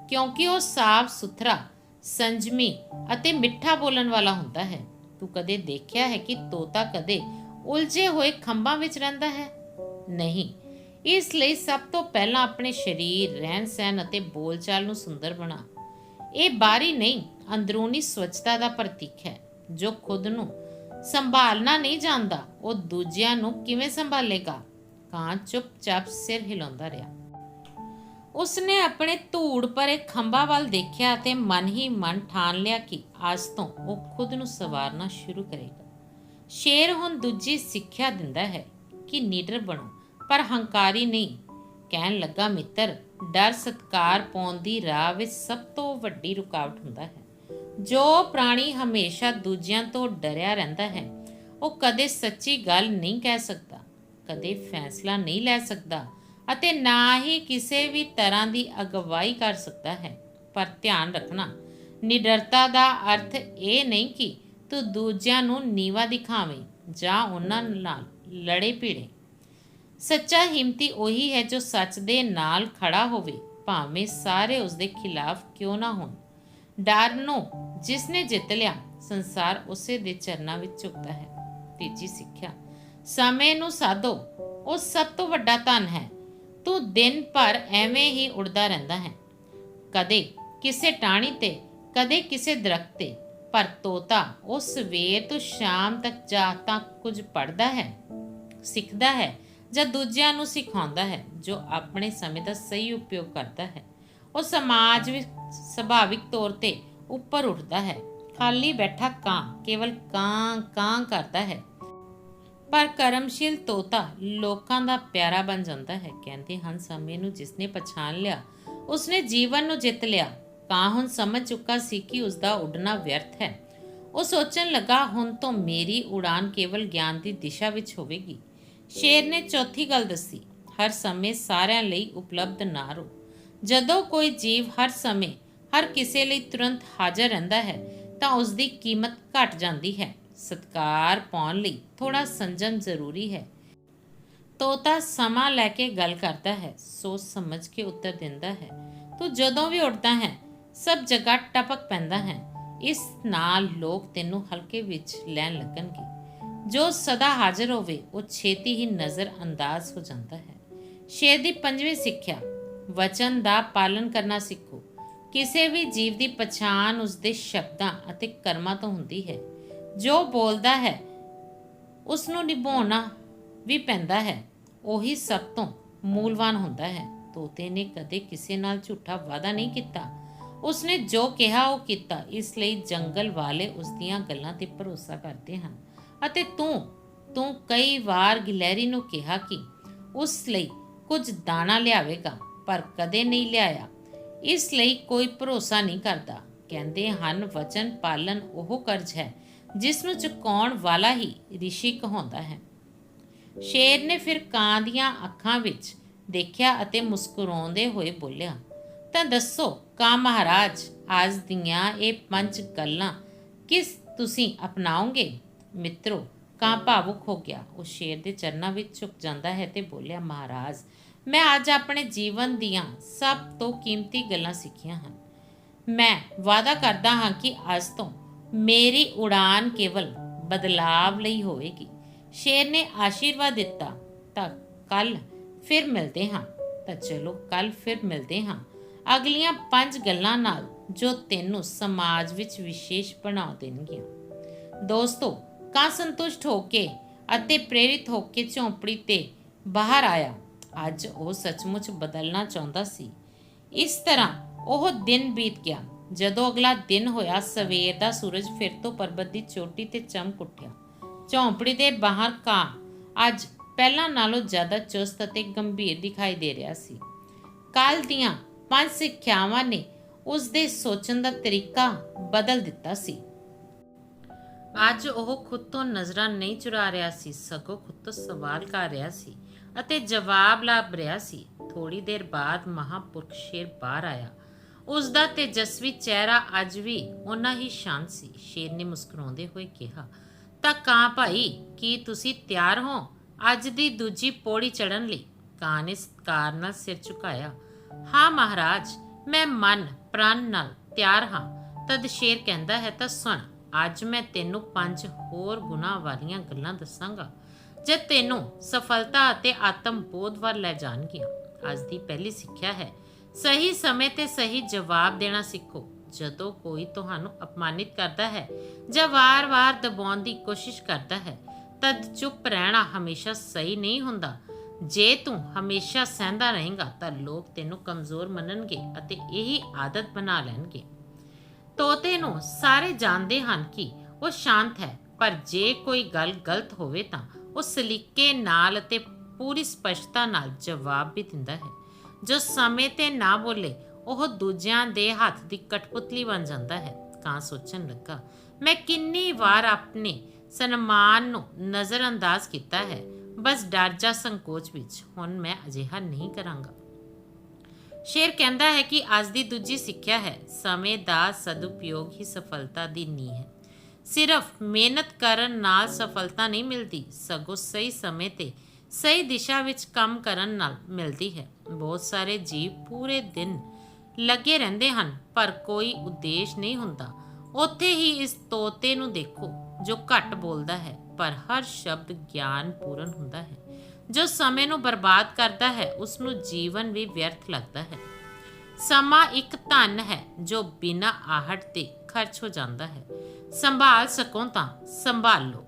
ਕਿਉਂਕਿ ਉਹ ਸਾਫ਼ ਸੁਥਰਾ, ਸੰਜਮੀ ਅਤੇ ਮਿੱਠਾ ਬੋਲਣ ਵਾਲਾ ਹੁੰਦਾ ਹੈ। ਤੂੰ ਕਦੇ ਦੇਖਿਆ ਹੈ ਕਿ ਤੋਤਾ ਕਦੇ ਉਲਝੇ ਹੋਏ ਖੰਭਾਂ ਵਿੱਚ ਰਹਿੰਦਾ ਹੈ? ਨਹੀਂ ਇਸ ਲਈ ਸਭ ਤੋਂ ਪਹਿਲਾਂ ਆਪਣੇ ਸਰੀਰ, ਰਹਿਣ ਸਹਿਣ ਅਤੇ ਬੋਲਚਾਲ ਨੂੰ ਸੁੰਦਰ ਬਣਾ। ਇਹ ਬਾਹਰੀ ਨਹੀਂ, ਅੰਦਰੂਨੀ ਸਵੱਛਤਾ ਦਾ ਪ੍ਰਤੀਕ ਹੈ, ਜੋ ਖੁਦ ਨੂੰ ਸੰਭਾਲਣਾ ਨਹੀਂ ਜਾਣਦਾ, ਉਹ ਦੂਜਿਆਂ ਨੂੰ ਕਿਵੇਂ ਸੰਭਾਲੇਗਾ? ਕਾਂ ਚੁੱਪਚਾਪ ਸਿਰ ਹਿਲਾਉਂਦਾ ਰਿਹਾ। ਉਸਨੇ ਆਪਣੇ ਧੂੜ ਭਰੇ ਖੰਭਾਂ ਵੱਲ ਦੇਖਿਆ ਅਤੇ ਮਨ ਹੀ ਮਨ ਠਾਣ ਲਿਆ ਕਿ ਅੱਜ ਤੋਂ ਉਹ ਖੁਦ ਨੂੰ ਸਵਾਰਨਾ ਸ਼ੁਰੂ ਕਰੇਗਾ। ਸ਼ੇਰ ਹੁਣ ਦੂਜੀ ਸਿੱਖਿਆ ਦਿੰਦਾ ਹੈ ਕਿ ਨੀਡਰ ਬਣੋ। ਪਰ ਹੰਕਾਰੀ ਨਹੀਂ। ਕਹਿਣ ਲੱਗਾ ਮਿੱਤਰ, ਡਰ ਸਤਕਾਰ ਪਾਉਣ ਦੀ ਰਾਹ ਵਿੱਚ ਸਭ ਤੋਂ ਵੱਡੀ ਰੁਕਾਵਟ ਹੁੰਦਾ ਹੈ। ਜੋ ਪ੍ਰਾਣੀ ਹਮੇਸ਼ਾ ਦੂਜਿਆਂ ਤੋਂ ਡਰਿਆ ਰਹਿੰਦਾ ਹੈ, ਉਹ ਕਦੇ ਸੱਚੀ ਗੱਲ ਨਹੀਂ ਕਹਿ ਸਕਦਾ, ਕਦੇ ਫੈਸਲਾ ਨਹੀਂ ਲੈ ਸਕਦਾ ਅਤੇ ਨਾ ਹੀ ਕਿਸੇ ਵੀ ਤਰ੍ਹਾਂ ਦੀ ਅਗਵਾਈ ਕਰ ਸਕਦਾ ਹੈ। ਪਰ ਧਿਆਨ ਰੱਖਣਾ, ਨਿਡਰਤਾ ਦਾ ਅਰਥ ਇਹ ਨਹੀਂ ਕਿ ਤੂੰ ਦੂਜਿਆਂ ਨੂੰ ਨੀਵਾ ਦਿਖਾਵੇਂ ਜਾਂ ਉਹਨਾਂ ਨਾਲ ਲੜੇ ਭਿੜੇ। ਸੱਚਾ ਹਿੰਮਤੀ ਉਹੀ ਹੈ ਜੋ ਸੱਚ ਦੇ ਨਾਲ ਖੜਾ ਹੋਵੇ, ਭਾਵੇਂ ਸਾਰੇ ਉਸ ਦੇ ਖਿਲਾਫ ਕਿਉਂ ਨਾ ਹੋਣ। ਡਰ ਨੂੰ ਜਿਸ ਨੇ ਜਿੱਤ ਲਿਆ, ਸੰਸਾਰ ਉਸੇ ਦੇ ਚਰਨਾਂ ਵਿੱਚ ਝੁਕਦਾ ਹੈ। ਤੀਜੀ ਸਿੱਖਿਆ, ਸਮੇਂ ਨੂੰ ਸਾਧੋ, ਉਹ ਸਭ ਤੋਂ ਵੱਡਾ ਧਨ ਹੈ। ਤੂੰ ਦਿਨ ਭਰ ਐਵੇਂ ਹੀ ਉੜਦਾ ਰਹਿੰਦਾ ਹੈ। ਕਦੇ ਕਿਸੇ ਟਾਹਣੀ ਤੇ, ਕਦੇ ਕਿਸੇ ਦਰਖਤ ਤੇ, ਪਰ ਤੋਤਾ ਉਹ ਸਵੇਰ ਤੋਂ ਸ਼ਾਮ ਤੱਕ ਜਾ ਤਾਂ ਕੁਝ ਪੜਦਾ ਹੈ, ਸਿੱਖਦਾ ਹੈ ਜਾਂ ਦੂਜਿਆਂ ਨੂੰ ਸਿਖਾਉਂਦਾ ਹੈ, ਜੋ ਆਪਣੇ ਸਮੇਂ ਦਾ ਸਹੀ ਉਪਯੋਗ ਕਰਦਾ ਹੈ। ਉਹ ਸਮਾਜ ਵਿੱਚ ਸੁਭਾਵਿਕ ਤੌਰ ਤੇ ਉੱਪਰ ਉੱਠਦਾ ਹੈ। ਖਾਲੀ ਬੈਠਾ ਕਾਂ ਕੇਵਲ ਕਾਂ ਕਾਂ ਕਰਦਾ ਹੈ। ਪਰ ਕਰਮਸ਼ੀਲ ਤੋਤਾ ਲੋਕਾਂ ਦਾ ਪਿਆਰਾ ਬਣ ਜਾਂਦਾ ਹੈ, ਕਹਿੰਦੇ ਹਨ, ਸਮੇਂ ਨੂੰ ਜਿਸਨੇ ਪਛਾਣ ਲਿਆ, ਉਸਨੇ ਜੀਵਨ ਨੂੰ ਜਿੱਤ ਲਿਆ। ਕਾਂ ਹੁਣ ਸਮਝ ਚੁੱਕਾ ਸੀ ਕਿ ਉਸਦਾ ਉੱਡਣਾ ਵਿਅਰਥ ਹੈ। ਉਹ ਸੋਚਣ ਲੱਗਾ, ਹੁਣ ਤੋਂ ਮੇਰੀ ਉਡਾਨ ਕੇਵਲ ਗਿਆਨ ਦੀ ਦਿਸ਼ਾ ਵਿੱਚ ਹੋਵੇਗੀ। ਸ਼ੇਰ ਨੇ ਚੌਥੀ ਗੱਲ ਦੱਸੀ, ਹਰ ਸਮੇਂ ਸਾਰਿਆਂ ਲਈ ਉਪਲਬਧ ਨਾ ਰਹੋ। ਜਦੋਂ ਕੋਈ ਜੀਵ ਹਰ ਸਮੇਂ ਹਰ ਕਿਸੇ ਲਈ ਤੁਰੰਤ ਹਾਜ਼ਰ ਰਹਿੰਦਾ ਹੈ, ਤਾਂ ਉਸ ਦੀ ਕੀਮਤ ਘਟ ਜਾਂਦੀ ਹੈ। ਸਤਕਾਰ ਪਾਉਣ ਲਈ ਥੋੜਾ ਸੰਜਮ ਜ਼ਰੂਰੀ ਹੈ। ਤੋਤਾ ਸਮਾਂ ਲੈ ਕੇ ਗੱਲ ਕਰਦਾ ਹੈ, ਸੋਚ ਸਮਝ ਕੇ ਉੱਤਰ ਦਿੰਦਾ ਹੈ। ਤੂੰ ਜਦੋਂ ਵੀ ਉੱਡਦਾ ਹੈ, ਸਭ ਜਗ੍ਹਾ ਟਪਕ ਪੈਂਦਾ ਹੈ। ਇਸ ਨਾਲ ਲੋਕ ਤੈਨੂੰ ਹਲਕੇ ਵਿੱਚ ਲੈਣ ਲੱਗਣਗੇ। ਜੋ ਸਦਾ ਹਾਜ਼ਰ ਹੋਵੇ, ਉਹ ਛੇਤੀ ਹੀ ਨਜ਼ਰ ਅੰਦਾਜ਼ ਹੋ ਜਾਂਦਾ ਹੈ। ਸ਼ੇਰ ਦੀ ਪੰਜਵੀਂ ਸਿੱਖਿਆ, ਵਚਨ ਦਾ ਪਾਲਨ ਕਰਨਾ ਸਿੱਖੋ। ਕਿਸੇ ਵੀ ਜੀਵ ਦੀ ਪਛਾਣ ਉਸਦੇ ਸ਼ਬਦਾਂ ਅਤੇ ਕਰਮਾਂ ਤੋਂ ਹੁੰਦੀ ਹੈ। ਜੋ ਬੋਲਦਾ ਹੈ ਉਸ ਨੂੰ ਨਿਭਾਉਣਾ ਵੀ ਪੈਂਦਾ ਹੈ। ਉਹੀ ਸਭ ਤੋਂ ਮੂਲਵਾਨ ਹੁੰਦਾ ਹੈ। ਤੋਤੇ ਨੇ ਕਦੇ ਕਿਸੇ ਨਾਲ ਝੂਠਾ ਵਾਅਦਾ ਨਹੀਂ ਕੀਤਾ। ਉਸਨੇ ਜੋ ਕਿਹਾ, ਉਹ ਕੀਤਾ। ਇਸ ਲਈ ਜੰਗਲ ਵਾਲੇ ਉਸ ਦੀਆਂ ਗੱਲਾਂ ਤੇ ਭਰੋਸਾ ਕਰਦੇ ਹਨ। ਅਤੇ ਤੂੰ ਤੂੰ ਕਈ ਵਾਰ ਗਿਲੈਰੀ ਨੂੰ ਕਿਹਾ ਕਿ ਉਸ ਲਈ ਕੁਝ ਦਾਣਾ ਲਿਆਵੇਗਾ, ਪਰ ਕਦੇ ਨਹੀਂ ਲਿਆਇਆ। ਇਸ ਲਈ ਕੋਈ ਭਰੋਸਾ ਨਹੀਂ ਕਰਦਾ। ਕਹਿੰਦੇ ਹਨ, ਵਚਨ ਪਾਲਨ ਉਹ ਕਰਜ਼ ਹੈ, ਜਿਸ ਨੂੰ ਚੁਕਾਉਣ ਵਾਲਾ ਹੀ ਰਿਸ਼ੀ ਕਹਾਉਂਦਾ ਹੈ। ਸ਼ੇਰ ਨੇ ਫਿਰ ਕਾਂ ਦੀਆਂ ਅੱਖਾਂ ਵਿੱਚ ਦੇਖਿਆ ਅਤੇ ਮੁਸਕਰਾਉਂਦੇ ਹੋਏ ਬੋਲਿਆ, ਤਾਂ ਦੱਸੋ, ਕਾਂ ਮਹਾਰਾਜ, ਅੱਜ ਦੀਆਂ ਇਹ ਪੰਜ ਗੱਲਾਂ ਕਿਸ ਤੁਸੀਂ ਅਪਣਾਓਗੇ? ਮਿੱਤਰੋ, ਕਾਂ ਭਾਵੁਕ ਹੋ ਗਿਆ। ਉਹ ਸ਼ੇਰ ਦੇ ਚਰਨਾਂ ਵਿੱਚ ਝੁਕ ਜਾਂਦਾ ਹੈ ਤੇ ਬੋਲਿਆ, ਮਹਾਰਾਜ, ਮੈਂ ਅੱਜ ਆਪਣੇ ਜੀਵਨ ਦੀਆਂ ਸਭ ਤੋਂ ਕੀਮਤੀ ਗੱਲਾਂ ਸਿੱਖੀਆਂ ਹਨ। ਮੈਂ ਵਾਅਦਾ ਕਰਦਾ ਹਾਂ ਕਿ ਅੱਜ ਤੋਂ ਮੇਰੀ ਉਡਾਨ ਕੇਵਲ ਬਦਲਾਵ ਲਈ ਹੋਵੇਗੀ। ਸ਼ੇਰ ਨੇ ਆਸ਼ੀਰਵਾਦ ਦਿੱਤਾ ਤਾਂ ਕੱਲ ਫਿਰ ਮਿਲਦੇ ਹਾਂ। ਤਾਂ ਚਲੋ ਕੱਲ ਫਿਰ ਮਿਲਦੇ ਹਾਂ। ਅਗਲੀਆਂ ਪੰਜ ਗੱਲਾਂ ਨਾਲ ਜੋ ਤੈਨੂੰ ਸਮਾਜ ਵਿੱਚ ਵਿਸ਼ੇਸ਼ ਬਣਾ ਦੇਣਗੀਆਂ। ਦੋਸਤੋ ਕਾਂ ਸੰਤੁਸ਼ਟ ਹੋ ਕੇ ਅਤੇ ਪ੍ਰੇਰਿਤ ਹੋ ਕੇ ਝੌਂਪੜੀ ਤੇ ਬਾਹਰ ਆਇਆ। ਅੱਜ ਉਹ ਸੱਚਮੁੱਚ ਬਦਲਣਾ ਚਾਹੁੰਦਾ ਸੀ। ਇਸ ਤਰ੍ਹਾਂ ਉਹ ਦਿਨ ਬੀਤ ਗਿਆ। ਜਦੋਂ ਅਗਲਾ ਦਿਨ ਹੋਇਆ, ਸਵੇਰ ਦਾ ਸੂਰਜ ਫਿਰ ਤੋਂ ਪਰਬਤ ਦੀ ਚੋਟੀ ਤੇ ਚਮਕ ਉੱਠਿਆ। ਝੌਂਪੜੀ ਦੇ ਬਾਹਰ ਕਾਂ ਅੱਜ ਪਹਿਲਾਂ ਨਾਲੋਂ ਜ਼ਿਆਦਾ ਚੁਸਤ ਅਤੇ ਗੰਭੀਰ ਦਿਖਾਈ ਦੇ ਰਿਹਾ ਸੀ। ਕੱਲ ਦੀਆਂ ਪੰਜ ਸਿੱਖਿਆਵਾਂ ਨੇ ਉਸ ਦੇ ਸੋਚਣ ਦਾ ਤਰੀਕਾ ਬਦਲ ਦਿੱਤਾ ਸੀ। ਅੱਜ ਉਹ ਖੁਦ ਤੋਂ ਨਜ਼ਰਾਂ ਨਹੀਂ ਚੁਰਾ ਰਿਹਾ ਸੀ, ਸਗੋਂ ਖੁਦ ਤੋਂ ਸਵਾਲ ਕਰ ਰਿਹਾ ਸੀ ਅਤੇ ਜਵਾਬ ਲੱਭ ਰਿਹਾ ਸੀ। ਥੋੜੀ ਦੇਰ ਬਾਅਦ ਮਹਾਪੁਰਖ ਸ਼ੇਰ ਬਾਹਰ ਆਇਆ। ਉਸ ਦਾ ਤੇਜਸਵੀ ਚਿਹਰਾ ਅੱਜ ਵੀ ਉਨਾ ਹੀ ਸ਼ਾਂਤ ਸੀ। ਸ਼ੇਰ ਨੇ ਮੁਸਕਰਾਉਂਦੇ ਹੋਏ ਕਿਹਾ, ਤਾਂ ਕਾਂ ਭਾਈ, ਕੀ ਤੁਸੀਂ ਤਿਆਰ ਹੋ ਅੱਜ ਦੀ ਦੂਜੀ ਪੌੜੀ ਚੜਨ ਲਈ? ਕਾਂ ਨੇ ਸਤਿਕਾਰ ਨਾਲ ਸਿਰ ਝੁਕਾਇਆ, ਹਾਂ ਮਹਾਰਾਜ, ਮੈਂ ਮਨ, ਪ੍ਰਣ ਨਾਲ ਤਿਆਰ ਹਾਂ। ਤਦ ਸ਼ੇਰ ਕਹਿੰਦਾ ਹੈ ਤਾਂ ਸੁਣ ਅੱਜ ਮੈਂ ਤੈਨੂੰ ਪੰਜ ਹੋਰ ਗੁਨਾਹ ਵਾਲੀਆਂ ਗੱਲਾਂ ਦੱਸਾਂਗਾ। ਜੇ ਤੈਨੂੰ ਸਫਲਤਾ ਅਤੇ ਆਤਮ ਬੋਧ ਵੱਲ ਲੈ ਜਾਣਗੀਆਂ, ਅੱਜ ਦੀ ਪਹਿਲੀ ਸਿੱਖਿਆ ਹੈ। ਸਹੀ ਸਮੇਂ ਤੇ ਸਹੀ ਜਵਾਬ ਦੇਣਾ ਸਿੱਖੋ। ਜਦੋਂ ਕੋਈ ਤੁਹਾਨੂੰ ਅਪਮਾਨਿਤ ਕਰਦਾ ਹੈ ਜਾਂ ਵਾਰ-ਵਾਰ ਦਬਾਉਣ ਦੀ ਕੋਸ਼ਿਸ਼ ਕਰਦਾ ਹੈ, ਤਦ ਚੁੱਪ ਰਹਿਣਾ ਹਮੇਸ਼ਾ ਸਹੀ ਨਹੀਂ ਹੁੰਦਾ। ਜੇ ਤੂੰ ਹਮੇਸ਼ਾ ਸਹਿੰਦਾ ਰਹੇਂਗਾ, ਤਾਂ ਲੋਕ ਤੈਨੂੰ ਕਮਜ਼ੋਰ ਮੰਨਣਗੇ ਅਤੇ ਇਹੀ ਆਦਤ ਬਣਾ ਲੈਣਗੇ। ਤੋਤੇ ਨੂੰ ਸਾਰੇ ਜਾਣਦੇ ਹਨ ਕਿ ਉਹ ਸ਼ਾਂਤ ਹੈ, ਪਰ ਜੇ ਕੋਈ ਗੱਲ ਗਲਤ ਹੋਵੇ ਤਾਂ ਉਹ ਸਲੀਕੇ ਨਾਲ ਅਤੇ ਪੂਰੀ ਸਪਸ਼ਟਤਾ ਨਾਲ ਜਵਾਬ ਵੀ ਦਿੰਦਾ ਹੈ। ਜੋ ਸਮੇਂ ਤੇ ਨਾ ਬੋਲੇ, ਉਹ ਦੂਜਿਆਂ ਦੇ ਹੱਥ ਦੀ ਕਠਪੁਤਲੀ ਬਣ ਜਾਂਦਾ ਹੈ ਕਾਂ ਸੋਚਣ ਲੱਗਾ, ਮੈਂ ਕਿੰਨੀ ਵਾਰ ਆਪਣੇ ਸਨਮਾਨ ਨੂੰ ਨਜ਼ਰਅੰਦਾਜ਼ ਕੀਤਾ ਹੈ। ਬਸ ਡਰ ਜਾਂ ਸੰਕੋਚ ਵਿੱਚ ਹੁਣ ਮੈਂ ਅਜਿਹਾ ਨਹੀਂ ਕਰਾਂਗਾ। ਸ਼ੇਰ ਕਹਿੰਦਾ ਹੈ ਕਿ ਅੱਜ ਦੀ ਦੂਜੀ ਸਿੱਖਿਆ ਹੈ। ਸਮੇਂ ਦਾ ਸਦਉਪਯੋਗ ਹੀ ਸਫਲਤਾ ਦੀ ਨੀਂਹ ਹੈ। ਸਿਰਫ ਮਿਹਨਤ ਕਰਨ ਨਾਲ ਸਫਲਤਾ ਨਹੀਂ ਮਿਲਦੀ, ਸਗੋਂ ਸਹੀ ਸਮੇਂ ਤੇ ਸਹੀ ਦਿਸ਼ਾ ਵਿੱਚ ਕੰਮ ਕਰਨ ਨਾਲ ਮਿਲਦੀ ਹੈ। ਬਹੁਤ ਸਾਰੇ ਜੀਵ ਪੂਰੇ ਦਿਨ ਲੱਗੇ ਰਹਿੰਦੇ ਹਨ, ਪਰ ਕੋਈ ਉਦੇਸ਼ ਨਹੀਂ ਹੁੰਦਾ। ਉੱਥੇ ਹੀ ਇਸ ਤੋਤੇ ਨੂੰ ਦੇਖੋ, ਜੋ ਘੱਟ ਬੋਲਦਾ ਹੈ, ਪਰ ਹਰ ਸ਼ਬਦ ਗਿਆਨ ਪੂਰਨ ਹੁੰਦਾ ਹੈ। ਜੋ ਸਮੇਂ ਨੂੰ ਬਰਬਾਦ ਕਰਦਾ ਹੈ, ਉਸ ਨੂੰ ਜੀਵਨ ਵੀ ਵਿਅਰਥ ਲੱਗਦਾ ਹੈ। ਸਮਾਂ ਇੱਕ ਧਨ ਹੈ, ਜੋ ਬਿਨਾਂ ਆਹਟ ਦੇ ਖਰਚ ਹੋ ਜਾਂਦਾ ਹੈ। ਸੰਭਾਲ ਸਕੋ ਤਾਂ ਸੰਭਾਲੋ।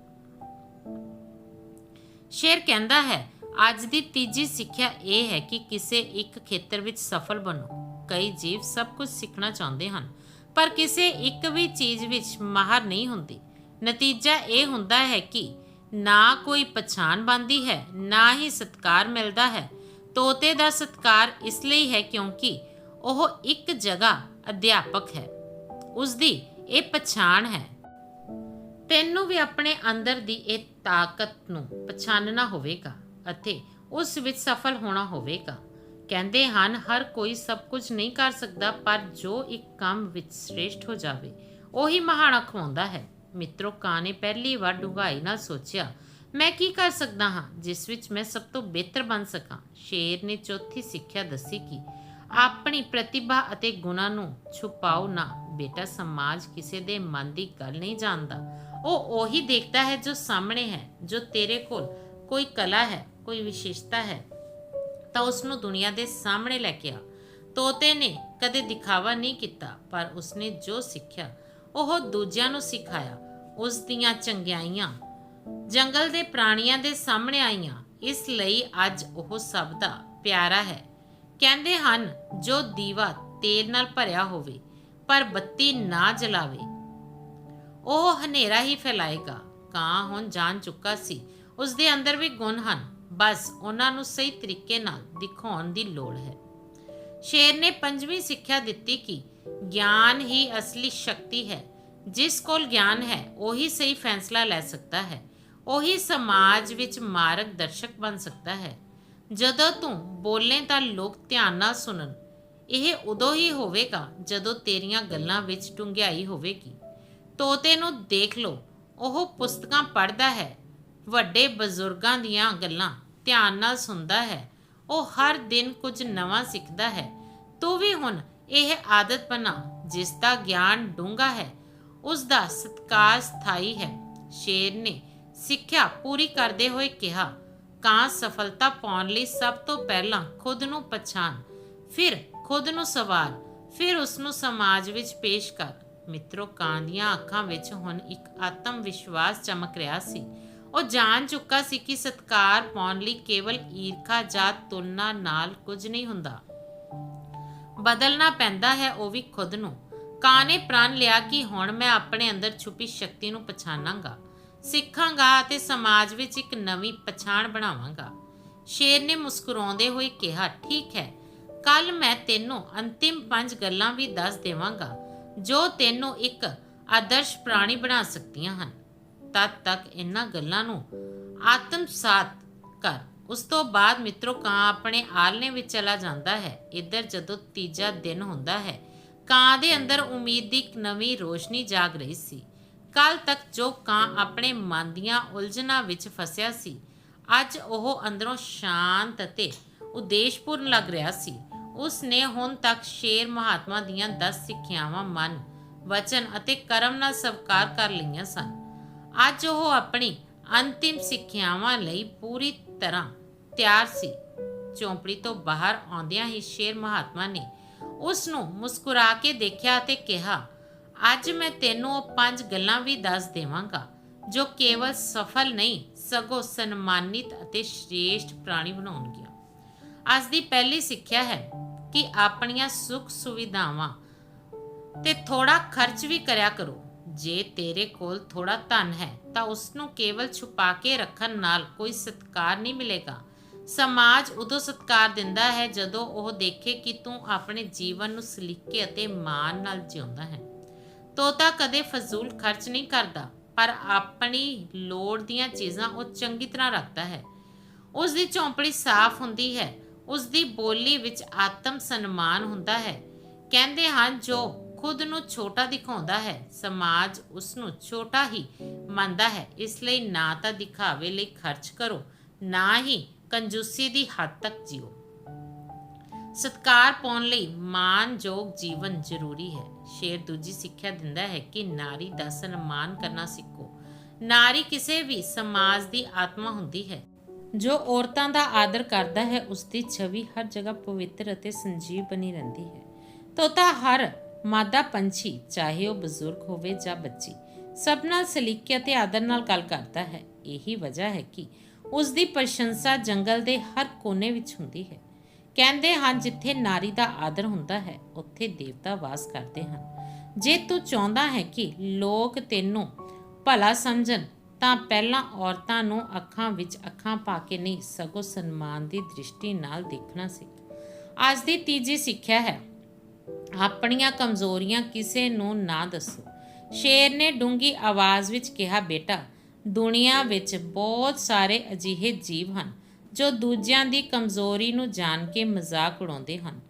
ਸ਼ੇਰ ਕਹਿੰਦਾ ਹੈ, ਅੱਜ ਦੀ ਤੀਜੀ ਸਿੱਖਿਆ ਇਹ ਹੈ ਕਿ ਕਿਸੇ ਇੱਕ ਖੇਤਰ ਵਿੱਚ ਸਫਲ ਬਣੋ। ਕਈ ਜੀਵ ਸਭ ਕੁਝ ਸਿੱਖਣਾ ਚਾਹੁੰਦੇ ਹਨ, ਪਰ ਕਿਸੇ ਇੱਕ ਵੀ ਚੀਜ਼ ਵਿੱਚ ਮਾਹਰ ਨਹੀਂ ਹੁੰਦੇ। ਨਤੀਜਾ ਇਹ ਹੁੰਦਾ ਹੈ ਕਿ ਨਾ ਕੋਈ ਪਛਾਣ ਬਣਦੀ ਹੈ, ਨਾ ਹੀ ਸਤਕਾਰ ਮਿਲਦਾ ਹੈ। ਤੋਤੇ ਦਾ ਸਤਕਾਰ ਇਸ ਲਈ ਹੈ ਕਿਉਂਕਿ ਉਹ ਇੱਕ ਜਗ੍ਹਾ ਅਧਿਆਪਕ ਹੈ। ਉਸ ਦੀ ਇਹ ਪਛਾਣ ਹੈ। ਤੈਨੂੰ ਵੀ ਆਪਣੇ ਅੰਦਰ ਦੀ ਇਹ ਤਾਕਤ ਨੂੰ ਪਛਾਣਨਾ ਹੋਵੇਗਾ ਅਤੇ ਉਸ ਵਿੱਚ ਸਫਲ ਹੋਣਾ ਹੋਵੇਗਾ। ਕਹਿੰਦੇ ਹਨ, ਹਰ ਕੋਈ ਸਭ ਕੁਝ ਨਹੀਂ ਕਰ ਸਕਦਾ, ਪਰ ਜੋ ਇੱਕ ਕੰਮ ਵਿੱਚ ਸ੍ਰੇਸ਼ਟ ਹੋ ਜਾਵੇ, ਉਹੀ ਮਹਾਨ ਖਵਾਉਂਦਾ ਹੈ। ਮਿੱਤਰੋ ਕਾਂ ਨੇ ਪਹਿਲੀ ਵਾਰ ਡੂੰਘਾਈ ਨਾਲ ਸੋਚਿਆ, ਮੈਂ ਕੀ ਕਰ ਸਕਦਾ ਹਾਂ ਜਿਸ ਵਿੱਚ ਮੈਂ ਸਭ ਤੋਂ ਬਿਹਤਰ ਬਣ ਸਕਾਂ? ਸ਼ੇਰ ਨੇ ਚੌਥੀ ਸਿੱਖਿਆ ਦੱਸੀ ਕਿ ਆਪਣੀ ਪ੍ਰਤਿਭਾ ਅਤੇ ਗੁਣਾਂ ਨੂੰ ਛੁਪਾਓ ਨਾ। ਬੇਟਾ, ਸਮਾਜ ਕਿਸੇ ਦੇ ਮਨ ਦੀ ਗੱਲ ਨਹੀਂ ਜਾਣਦਾ। ਉਹ ਉਹੀ ਦੇਖਦਾ ਹੈ ਜੋ ਸਾਹਮਣੇ ਹੈ, ਜੋ ਤੇਰੇ ਕੋਲ ਕੋਈ ਕਲਾ ਹੈ, ਕੋਈ ਵਿਸ਼ੇਸ਼ਤਾ ਹੈ, ਤਾਂ ਉਸ ਨੂੰ ਦੁਨੀਆ ਦੇ ਸਾਹਮਣੇ ਲੈ ਕੇ ਆ। ਤੋਤੇ ਨੇ ਕਦੇ ਦਿਖਾਵਾ ਨਹੀਂ ਕੀਤਾ, ਪਰ ਉਸਨੇ ਜੋ ਸਿੱਖਿਆ ਉਹ ਦੂਜਿਆਂ ਨੂੰ ਸਿਖਾਇਆ, ਉਸ ਦੀਆਂ ਚੰਗਿਆਈਆਂ, ਜੰਗਲ ਦੇ ਪ੍ਰਾਣੀਆਂ ਦੇ ਸਾਹਮਣੇ ਆਈਆਂ, ਇਸ ਲਈ ਅੱਜ ਉਹ ਸਭ ਦਾ ਪਿਆਰਾ ਹੈ। ਕਹਿੰਦੇ ਹਨ, ਜੋ ਦੀਵਾ ਤੇਲ ਨਾਲ ਭਰਿਆ ਹੋਵੇ, ਪਰ ਬੱਤੀ ਨਾ ਜਲਾਵੇ। ਉਹ ਹਨੇਰਾ ਹੀ ਫੈਲਾਏਗਾ, ਕਾਂ ਹੁਣ ਜਾਣ ਚੁੱਕਾ ਸੀ। ਉਸ ਦੇ ਅੰਦਰ ਵੀ ਗੁਣ ਹਨ, ਬਸ ਉਹਨਾਂ ਨੂੰ ਸਹੀ ਤਰੀਕੇ ਨਾਲ ਦਿਖਾਉਣ ਦੀ ਲੋੜ ਹੈ। ਸ਼ੇਰ ਨੇ ਪੰਜਵੀਂ ਸਿੱਖਿਆ ਦਿੱਤੀ ਕਿ ਗਿਆਨ ਹੀ ਅਸਲੀ ਸ਼ਕਤੀ ਹੈ ਜਿਸ ਕੋਲ ਗਿਆਨ ਹੈ ਉਹੀ ਸਹੀ ਫੈਸਲਾ ਲੈ ਸਕਦਾ ਹੈ ਉਹੀ ਸਮਾਜ ਵਿੱਚ ਮਾਰਗ ਦਰਸ਼ਕ ਬਣ ਸਕਦਾ ਹੈ ਜਦੋਂ ਤੂੰ ਬੋਲੇ ਤਾਂ ਲੋਕ ਧਿਆਨ ਨਾਲ ਸੁਣਨ ਇਹ ਉਦੋਂ ਹੀ ਹੋਵੇਗਾ ਜਦੋਂ ਤੇਰੀਆਂ ਗੱਲਾਂ ਵਿੱਚ ਡੂੰਘਾਈ ਹੋਵੇਗੀ ਤੋਤੇ ਨੂੰ ਦੇਖ ਲਓ ਉਹ ਪੁਸਤਕਾਂ ਪੜ੍ਹਦਾ ਹੈ ਵੱਡੇ ਬਜ਼ੁਰਗਾਂ ਦੀਆਂ ਗੱਲਾਂ ਧਿਆਨ ਨਾਲ ਸੁਣਦਾ ਹੈ ਉਹ ਹਰ ਦਿਨ ਕੁਝ ਨਵਾਂ ਸਿੱਖਦਾ ਹੈ ਤੂੰ ਵੀ ਹੁਣ ਇਹ ਆਦਤ ਬਣਾ ਜਿਸ ਦਾ ਗਿਆਨ ਡੂੰਘਾ ਹੈ, ਉਸ ਦਾ ਸਤਕਾਰ ਸਥਾਈ ਹੈ। ਸ਼ੇਰ ਨੇ ਸਿੱਖਿਆ ਪੂਰੀ ਕਰਦੇ ਹੋਏ ਕਿਹਾ, ਕਾਂ ਸਫਲਤਾ ਪਾਉਣ ਲਈ ਸਭ ਤੋਂ ਪਹਿਲਾਂ ਖੁਦ ਨੂੰ ਪਛਾਣ, ਫਿਰ ਖੁਦ ਨੂੰ ਸਵਾਰ, ਫਿਰ ਉਸ ਨੂੰ ਸਮਾਜ ਵਿੱਚ ਪੇਸ਼ ਕਰ। ਮਿੱਤਰੋ, ਕਾਂ ਦੀਆਂ ਅੱਖਾਂ ਵਿੱਚ ਹੁਣ ਇੱਕ ਆਤਮ ਵਿਸ਼ਵਾਸ ਚਮਕ ਰਿਹਾ ਸੀ। ਉਹ ਜਾਣ ਚੁੱਕਾ ਸੀ ਕਿ ਸਤਕਾਰ ਪਾਉਣ ਲਈ ਕੇਵਲ ਈਰਖਾ ਜਾਂ ਤੁਲਨਾ ਨਾਲ ਕੁਝ ਨਹੀਂ ਹੁੰਦਾ। ਬਦਲਣਾ ਪੈਂਦਾ ਹੈ ਉਹ ਵੀ ਖੁਦ ਨੂੰ। ਕਾਂ ਨੇ ਪ੍ਰਣ ਲਿਆ ਕਿ ਹੁਣ ਮੈਂ ਆਪਣੇ ਅੰਦਰ ਛੁਪੀ ਸ਼ਕਤੀ ਨੂੰ ਪਛਾਣਾਂਗਾ। ਸਿੱਖਾਂਗਾ ਅਤੇ ਸਮਾਜ ਵਿੱਚ ਇੱਕ ਨਵੀਂ ਪਛਾਣ ਬਣਾਵਾਂਗਾ। ਸ਼ੇਰ ਨੇ ਮੁਸਕਰਾਉਂਦੇ ਹੋਏ ਕਿਹਾ, ਠੀਕ ਹੈ ਕੱਲ ਮੈਂ ਤੈਨੂੰ ਅੰਤਿਮ ਪੰਜ ਗੱਲਾਂ ਵੀ ਦੱਸ ਦੇਵਾਂਗਾ, ਜੋ ਤੈਨੂੰ ਇੱਕ ਆਦਰਸ਼ ਪ੍ਰਾਣੀ ਬਣਾ ਸਕਦੀਆਂ ਹਨ। ਤਦ ਤੱਕ ਇਹਨਾਂ ਗੱਲਾਂ ਨੂੰ ਆਤਮਸਾਤ ਕਰ। ਉਸ ਤੋਂ ਬਾਅਦ ਮਿੱਤਰੋ, ਕਾਂ ਆਪਣੇ ਆਲਣੇ ਵਿੱਚ ਚਲਾ ਜਾਂਦਾ ਹੈ। ਇੱਧਰ ਜਦੋਂ ਤੀਜਾ ਦਿਨ ਹੁੰਦਾ ਹੈ, ਕਾਂ ਦੇ ਅੰਦਰ ਉਮੀਦ ਦੀ ਇੱਕ ਨਵੀਂ ਰੋਸ਼ਨੀ ਜਾਗ ਰਹੀ ਸੀ। ਕੱਲ ਤੱਕ ਜੋ ਕਾਂ ਆਪਣੇ ਮਨ ਦੀਆਂ ਉਲਝਣਾਂ ਵਿੱਚ ਫਸਿਆ ਸੀ, ਅੱਜ ਉਹ ਅੰਦਰੋਂ ਸ਼ਾਂਤ ਅਤੇ ਉਦੇਸ਼ਪੂਰਨ ਲੱਗ ਰਿਹਾ ਸੀ। ਉਸ ਨੇ ਹੁਣ ਤੱਕ ਸ਼ੇਰ ਮਹਾਤਮਾ ਦੀਆਂ 10 ਸਿੱਖਿਆਵਾਂ, ਮਨ, ਵਚਨ ਅਤੇ ਕਰਮ ਨਾਲ ਸਵਕਾਰ ਕਰ ਲਈਆਂ ਸਨ। ਅੱਜ ਉਹ ਆਪਣੀ ਅੰਤਿਮ ਸਿੱਖਿਆਵਾਂ ਲਈ ਪੂਰੀ ਤਰ੍ਹਾਂ ਤਿਆਰ ਸੀ। ਚੌਂਪੜੀ ਤੋਂ ਬਾਹਰ ਆਉਂਦਿਆਂ ਹੀ ਸ਼ੇਰ ਮਹਾਤਮਾ ਨੇ ਉਸ ਨੂੰ ਮੁਸਕਰਾ ਕੇ ਦੇਖਿਆ ਤੇ ਕਿਹਾ, ਅੱਜ ਮੈਂ ਤੈਨੂੰ ਉਹ ਪੰਜ ਗੱਲਾਂ ਵੀ ਦੱਸ ਦੇਵਾਂਗਾ, ਜੋ ਕੇਵਲ ਸਫਲ ਨਹੀਂ, ਸਗੋਂ ਸਨਮਾਨਿਤ ਅਤੇ ਸ਼੍ਰੇਸ਼ਟ ਪ੍ਰਾਣੀ ਬਣਾਉਣਗੀਆਂ। ਅੱਜ ਦੀ ਪਹਿਲੀ ਸਿੱਖਿਆ ਹੈ ਕਿ ਆਪਣੀਆਂ ਸੁੱਖ ਸੁਵਿਧਾਵਾਂ ਤੇ ਥੋੜਾ ਖਰਚ ਵੀ ਕਰਿਆ ਕਰੋ। ਜੇ ਤੇਰੇ ਕੋਲ ਥੋੜਾ ਧਨ ਹੈ, ਤਾਂ ਉਸ ਨੂੰ ਕੇਵਲ ਛੁਪਾ ਕੇ ਰੱਖਣ ਨਾਲ ਕੋਈ ਸਤਕਾਰ ਨਹੀਂ ਮਿਲੇਗਾ। ਸਮਾਜ ਉਦੋਂ ਸਤਕਾਰ ਦਿੰਦਾ ਹੈ ਜਦੋਂ ਉਹ ਦੇਖੇ ਕਿ ਤੂੰ ਆਪਣੇ ਜੀਵਨ ਨੂੰ ਸਲੀਕੇ ਅਤੇ ਮਾਣ ਨਾਲ ਜਿਉਂਦਾ ਹੈ। ਤੋਤਾ ਕਦੇ ਫਜ਼ੂਲ ਖਰਚ ਨਹੀਂ ਕਰਦਾ, ਪਰ ਆਪਣੀ ਲੋੜ ਦੀਆਂ ਚੀਜ਼ਾਂ ਉਹ ਚੰਗੀ ਤਰ੍ਹਾਂ ਰੱਖਦਾ ਹੈ। ਉਸ ਦੀ ਝੌਂਪੜੀ ਸਾਫ਼ ਹੁੰਦੀ ਹੈ ਉਸ ਦੀ ਬੋਲੀ ਵਿੱਚ ਆਤਮ ਸਨਮਾਨ ਹੁੰਦਾ ਹੈ। ਕਹਿੰਦੇ ਹਨ, ਜੋ ਖੁਦ ਨੂੰ ਛੋਟਾ ਦਿਖਾਉਂਦਾ ਹੈ, ਸਮਾਜ ਉਸ ਨੂੰ ਛੋਟਾ ਹੀ ਮੰਨਦਾ ਹੈ। ਇਸ ਲਈ ਨਾ ਤਾਂ ਦਿਖਾਵੇ ਲਈ ਖਰਚ ਕਰੋ, ਨਾ ਹੀ ਕੰਜੂਸੀ ਦੀ ਹੱਦ ਤੱਕ ਜਿਓ। ਸਤਕਾਰ ਪਾਉਣ ਲਈ ਮਾਨਯੋਗ ਜੀਵਨ ਜ਼ਰੂਰੀ ਹੈ। ਸ਼ੇਰ ਦੂਜੀ ਸਿੱਖਿਆ ਦਿੰਦਾ ਹੈ ਕਿ ਨਾਰੀ ਦਾ ਸਨਮਾਨ ਕਰਨਾ ਸਿੱਖੋ। ਨਾਰੀ ਕਿਸੇ ਵੀ ਸਮਾਜ ਦੀ ਆਤਮਾ ਹੁੰਦੀ ਹੈ। ਜੋ ਔਰਤਾਂ ਦਾ ਆਦਰ ਕਰਦਾ ਹੈ ਉਸ ਦੀ ਛਵੀ ਹਰ ਜਗ੍ਹਾ ਪਵਿੱਤਰ ਅਤੇ ਸੰਜੀਵ ਬਣੀ ਰਹਿੰਦੀ ਹੈ। ਤੋਤਾ ਹਰ ਮਾਦਾ ਪੰਛੀ, ਚਾਹੇ ਉਹ ਬਜ਼ੁਰਗ ਹੋਵੇ ਜਾਂ ਬੱਚੀ, ਸਭ ਨਾਲ ਸਲੀਕੇ ਅਤੇ ਆਦਰ ਨਾਲ ਗੱਲ ਕਰਦਾ ਹੈ। ਇਹੀ ਵਜ੍ਹਾ ਹੈ ਕਿ ਉਸ ਦੀ ਪ੍ਰਸ਼ੰਸਾ ਜੰਗਲ ਦੇ ਹਰ ਕੋਨੇ ਵਿੱਚ ਹੁੰਦੀ ਹੈ। ਕਹਿੰਦੇ ਹਨ, ਜਿੱਥੇ ਨਾਰੀ ਦਾ ਆਦਰ ਹੁੰਦਾ ਹੈ, ਉੱਥੇ ਦੇਵਤਾ ਵਾਸ ਕਰਦੇ ਹਨ। ਜੇ ਤੂੰ ਚਾਹੁੰਦਾ ਹੈ ਕਿ ਲੋਕ ਤੈਨੂੰ ਭਲਾ ਸਮਝਣ, ਤਾਂ ਪਹਿਲਾਂ ਔਰਤਾਂ ਨੂੰ ਅੱਖਾਂ ਵਿੱਚ ਅੱਖਾਂ ਪਾ ਕੇ ਨਹੀਂ, ਸਗੋਂ ਸਨਮਾਨ ਦੀ ਦ੍ਰਿਸ਼ਟੀ ਨਾਲ ਦੇਖਣਾ ਸਿੱਖ। ਅੱਜ ਦੀ ਤੀਜੀ ਸਿੱਖਿਆ ਹੈ। ਆਪਣੀਆਂ ਕਮਜ਼ੋਰੀਆਂ ਕਿਸੇ ਨੂੰ ਨਾ ਦੱਸੋ। ਸ਼ੇਰ ਨੇ ਡੂੰਗੀ ਆਵਾਜ਼ ਵਿੱਚ ਕਿਹਾ, ਬੇਟਾ, ਦੁਨੀਆ ਵਿੱਚ ਬਹੁਤ ਸਾਰੇ ਅਜਿਹੇ ਜੀਵ ਹਨ, ਜੋ ਦੂਜਿਆਂ ਦੀ ਕਮਜ਼ੋਰੀ ਨੂੰ ਜਾਣ ਕੇ ਮਜ਼ਾਕ ਉਡਾਉਂਦੇ ਹਨ।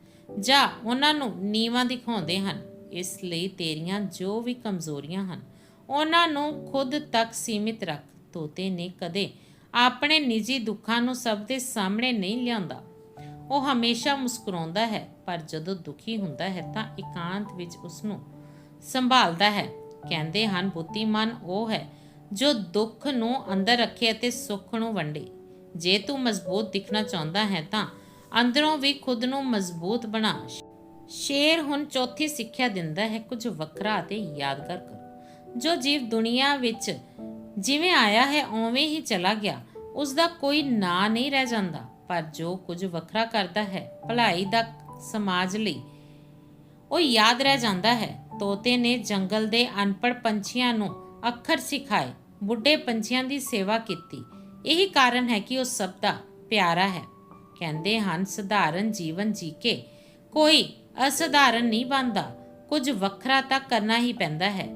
ਜਾਂ, ਉਹਨਾਂ ਨੂੰ ਨੀਵਾਂ ਦਿਖਾਉਂਦੇ ਹਨ। ਇਸ ਲਈ ਤੇਰੀਆਂ ਜੋ ਵੀ ਕਮਜ਼ੋਰੀਆਂ ਹਨ, ਉਹਨਾਂ ਨੂੰ ਖੁਦ ਤੱਕ ਸੀਮਿਤ ਰੱਖ। ਤੋਤੇ ਨੇ ਕਦੇ ਆਪਣੇ ਨਿੱਜੀ ਦੁੱਖਾਂ ਨੂੰ ਸਭ ਦੇ ਸਾਹਮਣੇ ਨਹੀਂ ਲਿਆਉਂਦਾ। ਉਹ ਹਮੇਸ਼ਾ ਮੁਸਕਰਾਉਂਦਾ ਹੈ। ਪਰ ਜਦੋਂ ਦੁਖੀ ਹੁੰਦਾ ਹੈ ਤਾਂ ਇਕਾਂਤ ਵਿੱਚ ਉਸ ਨੂੰ ਸੰਭਾਲਦਾ ਹੈ। ਕਹਿੰਦੇ ਹਨ, ਬੁੱਧੀਮਾਨ ਉਹ ਹੈ ਜੋ ਦੁੱਖ ਨੂੰ ਅੰਦਰ ਰੱਖੇ ਅਤੇ ਸੁੱਖ ਨੂੰ ਵੰਡੇ। ਜੇ ਤੂੰ ਮਜ਼ਬੂਤ ਦਿਖਣਾ ਚਾਹੁੰਦਾ ਹੈ ਤਾਂ ਅੰਦਰੋਂ ਵੀ ਖੁਦ ਨੂੰ ਮਜ਼ਬੂਤ ਬਣਾ। ਸ਼ੇਰ ਹੁਣ ਚੌਥੀ ਸਿੱਖਿਆ ਦਿੰਦਾ ਹੈ। ਕੁਝ ਵੱਖਰਾ ਅਤੇ ਯਾਦਗਾਰ ਕਰੋ। ਜੋ ਜੀਵ ਦੁਨੀਆ ਵਿੱਚ ਜਿਵੇਂ ਆਇਆ ਹੈ, ਉਵੇਂ ਹੀ ਚਲਾ ਗਿਆ। ਉਸ ਦਾ ਕੋਈ ਨਾਂ ਨਹੀਂ ਰਹਿ ਜਾਂਦਾ, ਪਰ ਜੋ ਕੁਝ ਵੱਖਰਾ ਕਰਦਾ ਹੈ, ਭਲਾਈ ਦਾ ਸਮਾਜ ਲਈ। ਉਹ ਯਾਦ ਰਹਿ ਜਾਂਦਾ ਹੈ। ਤੋਤੇ ਨੇ ਜੰਗਲ ਦੇ ਅਨਪੜ੍ਹ ਪੰਛੀਆਂ ਨੂੰ ਅੱਖਰ ਸਿਖਾਏ। ਬੁੱਢੇ ਪੰਛੀਆਂ ਦੀ ਸੇਵਾ ਕੀਤੀ। ਇਹੀ ਕਾਰਨ ਹੈ ਕਿ ਉਹ ਸਭ ਦਾ ਪਿਆਰਾ ਹੈ। ਕਹਿੰਦੇ ਹਨ, ਸਧਾਰਨ ਜੀਵਨ ਜੀ ਕੇ ਕੋਈ ਅਸਧਾਰਨ ਨਹੀਂ ਬਣਦਾ। ਕੁਝ ਵੱਖਰਾ ਤਾਂ ਕਰਨਾ ਹੀ ਪੈਂਦਾ ਹੈ।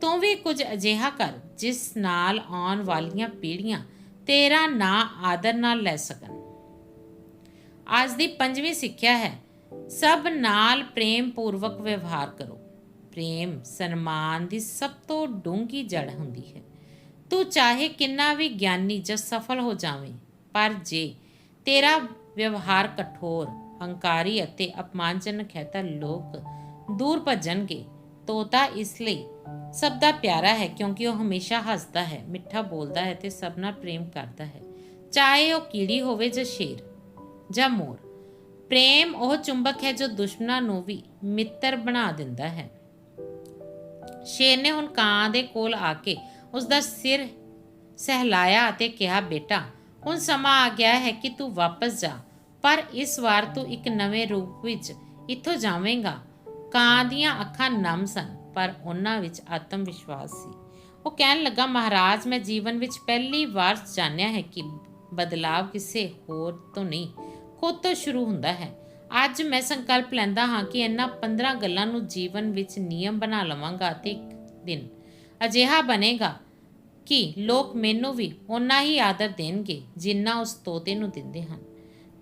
ਤੂੰ ਵੀ ਕੁਝ ਅਜਿਹਾ ਕਰ, ਜਿਸ ਨਾਲ ਆਉਣ ਵਾਲੀਆਂ ਪੀੜ੍ਹੀਆਂ ਤੇਰਾ ਨਾਂ ਆਦਰ ਨਾਲ ਲੈ ਸਕਣ। ਅੱਜ ਦੀ ਪੰਜਵੀਂ ਸਿੱਖਿਆ ਹੈ। ਸਭ ਨਾਲ ਪ੍ਰੇਮ ਪੂਰਵਕ ਵਿਵਹਾਰ ਕਰੋ। ਪ੍ਰੇਮ ਸਨਮਾਨ ਦੀ ਸਭ ਤੋਂ ਡੂੰਘੀ ਜੜ ਹੁੰਦੀ ਹੈ। ਤੂੰ ਚਾਹੇ ਕਿੰਨਾ ਵੀ ਗਿਆਨੀ ਜਾਂ ਸਫਲ ਹੋ ਜਾਵੇਂ, ਪਰ ਜੇ ਤੇਰਾ ਵਿਵਹਾਰ ਕਠੋਰ, ਹੰਕਾਰੀ ਅਤੇ ਅਪਮਾਨਜਨਕ ਹੈ ਤਾਂ ਲੋਕ ਦੂਰ ਭੱਜਣਗੇ। ਤੋਤਾ ਇਸ ਲਈ ਸਭ ਦਾ ਪਿਆਰਾ ਹੈ ਕਿਉਂਕਿ ਉਹ ਹਮੇਸ਼ਾ ਹੱਸਦਾ ਹੈ, ਮਿੱਠਾ ਬੋਲਦਾ ਹੈ ਤੇ ਸਭ ਨਾਲ ਪ੍ਰੇਮ ਕਰਦਾ ਹੈ। ਚਾਹੇ ਉਹ ਕੀੜੀ ਹੋਵੇ ਜਾਂ ਸ਼ੇਰ ਜਾਂ ਮੋਰ ਪ੍ਰੇਮ ਉਹ ਚੁੰਬਕ ਹੈ ਜੋ ਦੁਸ਼ਮਣਾਂ ਨੂੰ ਵੀ ਮਿੱਤਰ ਬਣਾ ਦਿੰਦਾ ਹੈ। ਸ਼ੇਰ ਨੇ ਹੁਣ ਕਾਂ ਦੇ ਕੋਲ ਆ ਕੇ ਉਸ ਦਾ ਸਿਰ ਸਹਿਲਾਇਆ ਅਤੇ ਕਿਹਾ, ਬੇਟਾ, ਹੁਣ ਸਮਾਂ ਆ ਗਿਆ ਹੈ ਕਿ ਤੂੰ ਵਾਪਸ ਜਾ, ਪਰ ਇਸ ਵਾਰ ਤੂੰ ਇੱਕ ਨਵੇਂ ਰੂਪ ਵਿੱਚ ਇੱਥੋਂ ਜਾਵੇਂਗਾ। ਕਾਂ ਦੀਆਂ ਅੱਖਾਂ ਨਮ ਸਨ, ਪਰ ਉਹਨਾਂ ਵਿੱਚ ਆਤਮ ਵਿਸ਼ਵਾਸ ਸੀ। ਉਹ ਕਹਿਣ ਲੱਗਾ, ਮਹਾਰਾਜ, ਮੈਂ ਜੀਵਨ ਵਿੱਚ ਪਹਿਲੀ ਵਾਰ ਜਾਣਿਆ ਹੈ ਕਿ ਬਦਲਾਵ ਕਿਸੇ ਹੋਰ ਤੋਂ ਨਹੀਂ ਖੁਦ ਤੋਂ ਸ਼ੁਰੂ ਹੁੰਦਾ ਹੈ। ਅੱਜ ਮੈਂ ਸੰਕਲਪ ਲੈਂਦਾ ਹਾਂ ਕਿ ਇਹਨਾਂ 15 ਗੱਲਾਂ ਨੂੰ ਜੀਵਨ ਵਿੱਚ ਨਿਯਮ ਬਣਾ ਲਵਾਂਗਾ ਤੇ ਇੱਕ ਦਿਨ ਅਜਿਹਾ ਬਣੇਗਾ ਕਿ ਲੋਕ ਮੈਨੂੰ ਵੀ ਓਨਾ ਹੀ ਆਦਰ ਦੇਣਗੇ ਜਿੰਨਾ ਉਸ ਤੋਤੇ ਨੂੰ ਦਿੰਦੇ ਹਨ।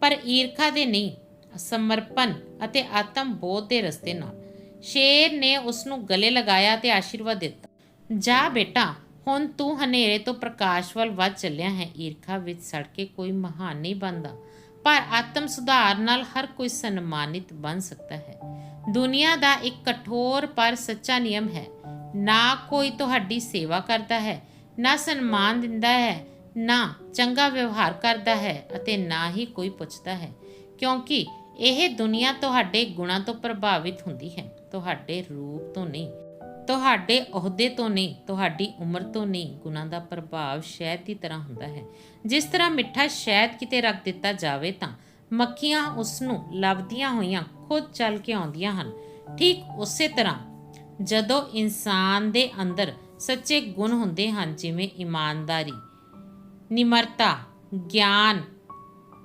ਪਰ ਈਰਖਾ ਦੇ ਨਹੀਂ ਸਮਰਪਣ ਅਤੇ ਆਤਮ ਬੋਧ ਦੇ ਰਸਤੇ ਨਾਲ। ਸ਼ੇਰ ਨੇ ਉਸ ਨੂੰ ਗਲੇ ਲਗਾਇਆ ਤੇ ਆਸ਼ੀਰਵਾਦ ਦਿੱਤਾ। ਜਾ ਬੇਟਾ, ਹੁਣ ਤੂੰ ਹਨੇਰੇ ਤੋਂ ਪ੍ਰਕਾਸ਼ ਵੱਲ ਵੱਧ ਚੱਲਿਆ ਹੈ। ਈਰਖਾ ਵਿੱਚ ਸੜ ਕੇ ਕੋਈ ਮਹਾਨ ਨਹੀਂ ਬਣਦਾ। ਪਰ ਆਤਮ ਸੁਧਾਰ ਨਾਲ ਹਰ ਕੋਈ ਸਨਮਾਨਿਤ ਬਣ ਸਕਦਾ ਹੈ। ਦੁਨੀਆ ਦਾ ਇੱਕ ਕਠੋਰ ਪਰ ਸੱਚਾ ਨਿਯਮ ਹੈ। ਨਾ ਕੋਈ ਤੁਹਾਡੀ ਸੇਵਾ ਕਰਦਾ ਹੈ, ਨਾ ਸਨਮਾਨ ਦਿੰਦਾ ਹੈ, ਨਾ ਚੰਗਾ ਵਿਵਹਾਰ ਕਰਦਾ ਹੈ ਅਤੇ ਨਾ ਹੀ ਕੋਈ ਪੁੱਛਦਾ ਹੈ। ਕਿਉਂਕਿ ਇਹ ਦੁਨੀਆ ਤੁਹਾਡੇ ਗੁਣਾਂ ਤੋਂ ਪ੍ਰਭਾਵਿਤ ਹੁੰਦੀ ਹੈ, ਤੁਹਾਡੇ ਰੂਪ ਤੋਂ ਨਹੀਂ। ਤੁਹਾਡੇ ਅਹੁਦੇ ਤੋਂ ਨਹੀਂ, ਤੁਹਾਡੀ ਉਮਰ ਤੋਂ ਨਹੀਂ, ਗੁਣਾਂ ਦਾ ਪ੍ਰਭਾਵ ਸ਼ਹਿਦ ਦੀ ਤਰ੍ਹਾਂ ਹੁੰਦਾ ਹੈ। ਜਿਸ ਤਰ੍ਹਾਂ ਮਿੱਠਾ ਸ਼ਹਿਦ ਕਿਤੇ ਰੱਖ ਦਿੱਤਾ ਜਾਵੇ ਤਾਂ ਮੱਖੀਆਂ ਉਸ ਨੂੰ ਲੱਭਦੀਆਂ ਹੋਈਆਂ ਖੁਦ ਚੱਲ ਕੇ ਆਉਂਦੀਆਂ ਹਨ। ਠੀਕ ਉਸੇ ਤਰ੍ਹਾਂ ਜਦੋਂ ਇਨਸਾਨ ਦੇ ਅੰਦਰ ਸੱਚੇ ਗੁਣ ਹੁੰਦੇ ਹਨ, ਜਿਵੇਂ ਇਮਾਨਦਾਰੀ, ਨਿਮਰਤਾ, ਗਿਆਨ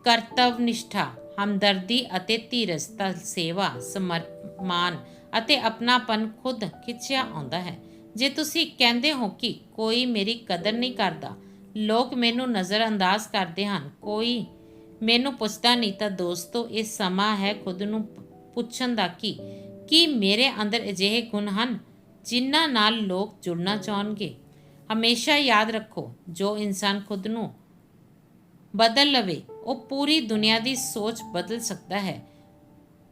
ਕਰਤਵ ਨਿਸ਼ਠਾ ਹਮਦਰਦੀ ਅਤੇ ਧੀਰਜਤਾ ਸੇਵਾ ਸਮਰਪਣ ਅਤੇ ਆਪਣਾਪਨ ਖੁਦ ਖਿੱਚਿਆ ਆਉਂਦਾ ਹੈ। ਜੇ ਤੁਸੀਂ ਕਹਿੰਦੇ ਹੋ ਕਿ ਕੋਈ ਮੇਰੀ ਕਦਰ ਨਹੀਂ ਕਰਦਾ, ਲੋਕ ਮੈਨੂੰ ਨਜ਼ਰਅੰਦਾਜ਼ ਕਰਦੇ ਹਨ। ਕੋਈ ਮੈਨੂੰ ਪੁੱਛਦਾ ਨਹੀਂ ਤਾਂ ਦੋਸਤੋ, ਇਹ ਸਮਾਂ ਹੈ ਖੁਦ ਨੂੰ ਪੁੱਛਣ ਦਾ ਕਿ, ਕੀ ਮੇਰੇ ਅੰਦਰ ਅਜਿਹੇ ਗੁਣ ਹਨ ਜਿਨ੍ਹਾਂ ਨਾਲ ਲੋਕ ਜੁੜਨਾ ਚਾਹਣਗੇ? ਹਮੇਸ਼ਾ ਯਾਦ ਰੱਖੋ, ਜੋ ਇਨਸਾਨ ਖੁਦ ਨੂੰ ਬਦਲ ਲਵੇ, ਉਹ ਪੂਰੀ ਦੁਨੀਆ ਦੀ ਸੋਚ ਬਦਲ ਸਕਦਾ ਹੈ।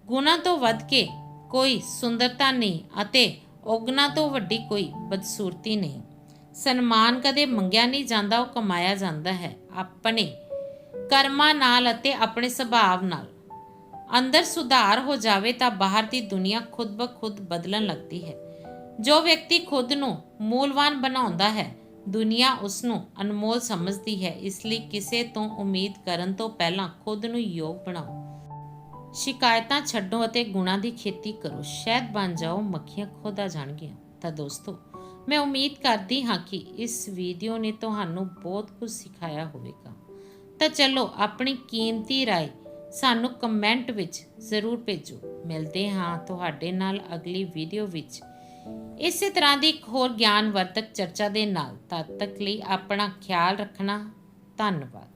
ਗੁਣਾ ਤੋਂ ਵੱਧ ਕੇ ਕੋਈ ਸੁੰਦਰਤਾ ਨਹੀਂ ਅਤੇ ਔਗਣਾ ਤੋਂ ਵੱਡੀ ਕੋਈ ਬਦਸੂਰਤੀ ਨਹੀਂ। ਸਨਮਾਨ ਕਦੇ ਮੰਗਿਆ ਨਹੀਂ ਜਾਂਦਾ, ਉਹ ਕਮਾਇਆ ਜਾਂਦਾ ਹੈ ਆਪਣੇ ਕਰਮਾਂ ਨਾਲ ਅਤੇ ਆਪਣੇ ਸੁਭਾਅ ਨਾਲ। ਅੰਦਰ ਸੁਧਾਰ ਹੋ ਜਾਵੇ ਤਾਂ ਬਾਹਰ ਦੀ ਦੁਨੀਆ ਖੁਦ ਬਖੁਦ ਬਦਲਣ ਲੱਗਦੀ ਹੈ। ਜੋ ਵਿਅਕਤੀ ਖੁਦ ਨੂੰ ਮੂਲਵਾਨ ਬਣਾਉਂਦਾ ਹੈ, ਦੁਨੀਆ ਉਸ ਨੂੰ ਅਨਮੋਲ ਸਮਝਦੀ ਹੈ, ਇਸ ਲਈ ਕਿਸੇ ਤੋਂ ਉਮੀਦ ਕਰਨ ਤੋਂ ਪਹਿਲਾਂ ਖੁਦ ਨੂੰ ਯੋਗ ਬਣਾਓ। ਸ਼ਿਕਾਇਤਾਂ ਛੱਡੋ ਅਤੇ ਗੁਣਾਂ ਦੀ ਖੇਤੀ ਕਰੋ ਸ਼ਹਿਦ ਬਣ ਜਾਓ ਮੱਖੀਆਂ ਖੁਦ ਆ ਜਾਣਗੀਆਂ ਤਾਂ ਦੋਸਤੋ ਮੈਂ ਉਮੀਦ ਕਰਦੀ ਹਾਂ ਕਿ ਇਸ ਵੀਡੀਓ ਨੇ ਤੁਹਾਨੂੰ ਬਹੁਤ ਕੁਝ ਸਿਖਾਇਆ ਹੋਵੇਗਾ ਤਾਂ ਚਲੋ ਆਪਣੀ ਕੀਮਤੀ رائے ਸਾਨੂੰ ਕਮੈਂਟ ਵਿੱਚ ਜ਼ਰੂਰ ਭੇਜੋ ਮਿਲਦੇ ਹਾਂ ਤੁਹਾਡੇ ਨਾਲ ਅਗਲੀ ਵੀਡੀਓ ਵਿੱਚ ਇਸੇ ਤਰ੍ਹਾਂ ਦੀ ਇੱਕ ਹੋਰ ਗਿਆਨਵਰਧਕ ਚਰਚਾ ਦੇ ਨਾਲ ਤਦ ਤੱਕ ਲਈ ਆਪਣਾ ਖਿਆਲ ਰੱਖਣਾ ਧੰਨਵਾਦ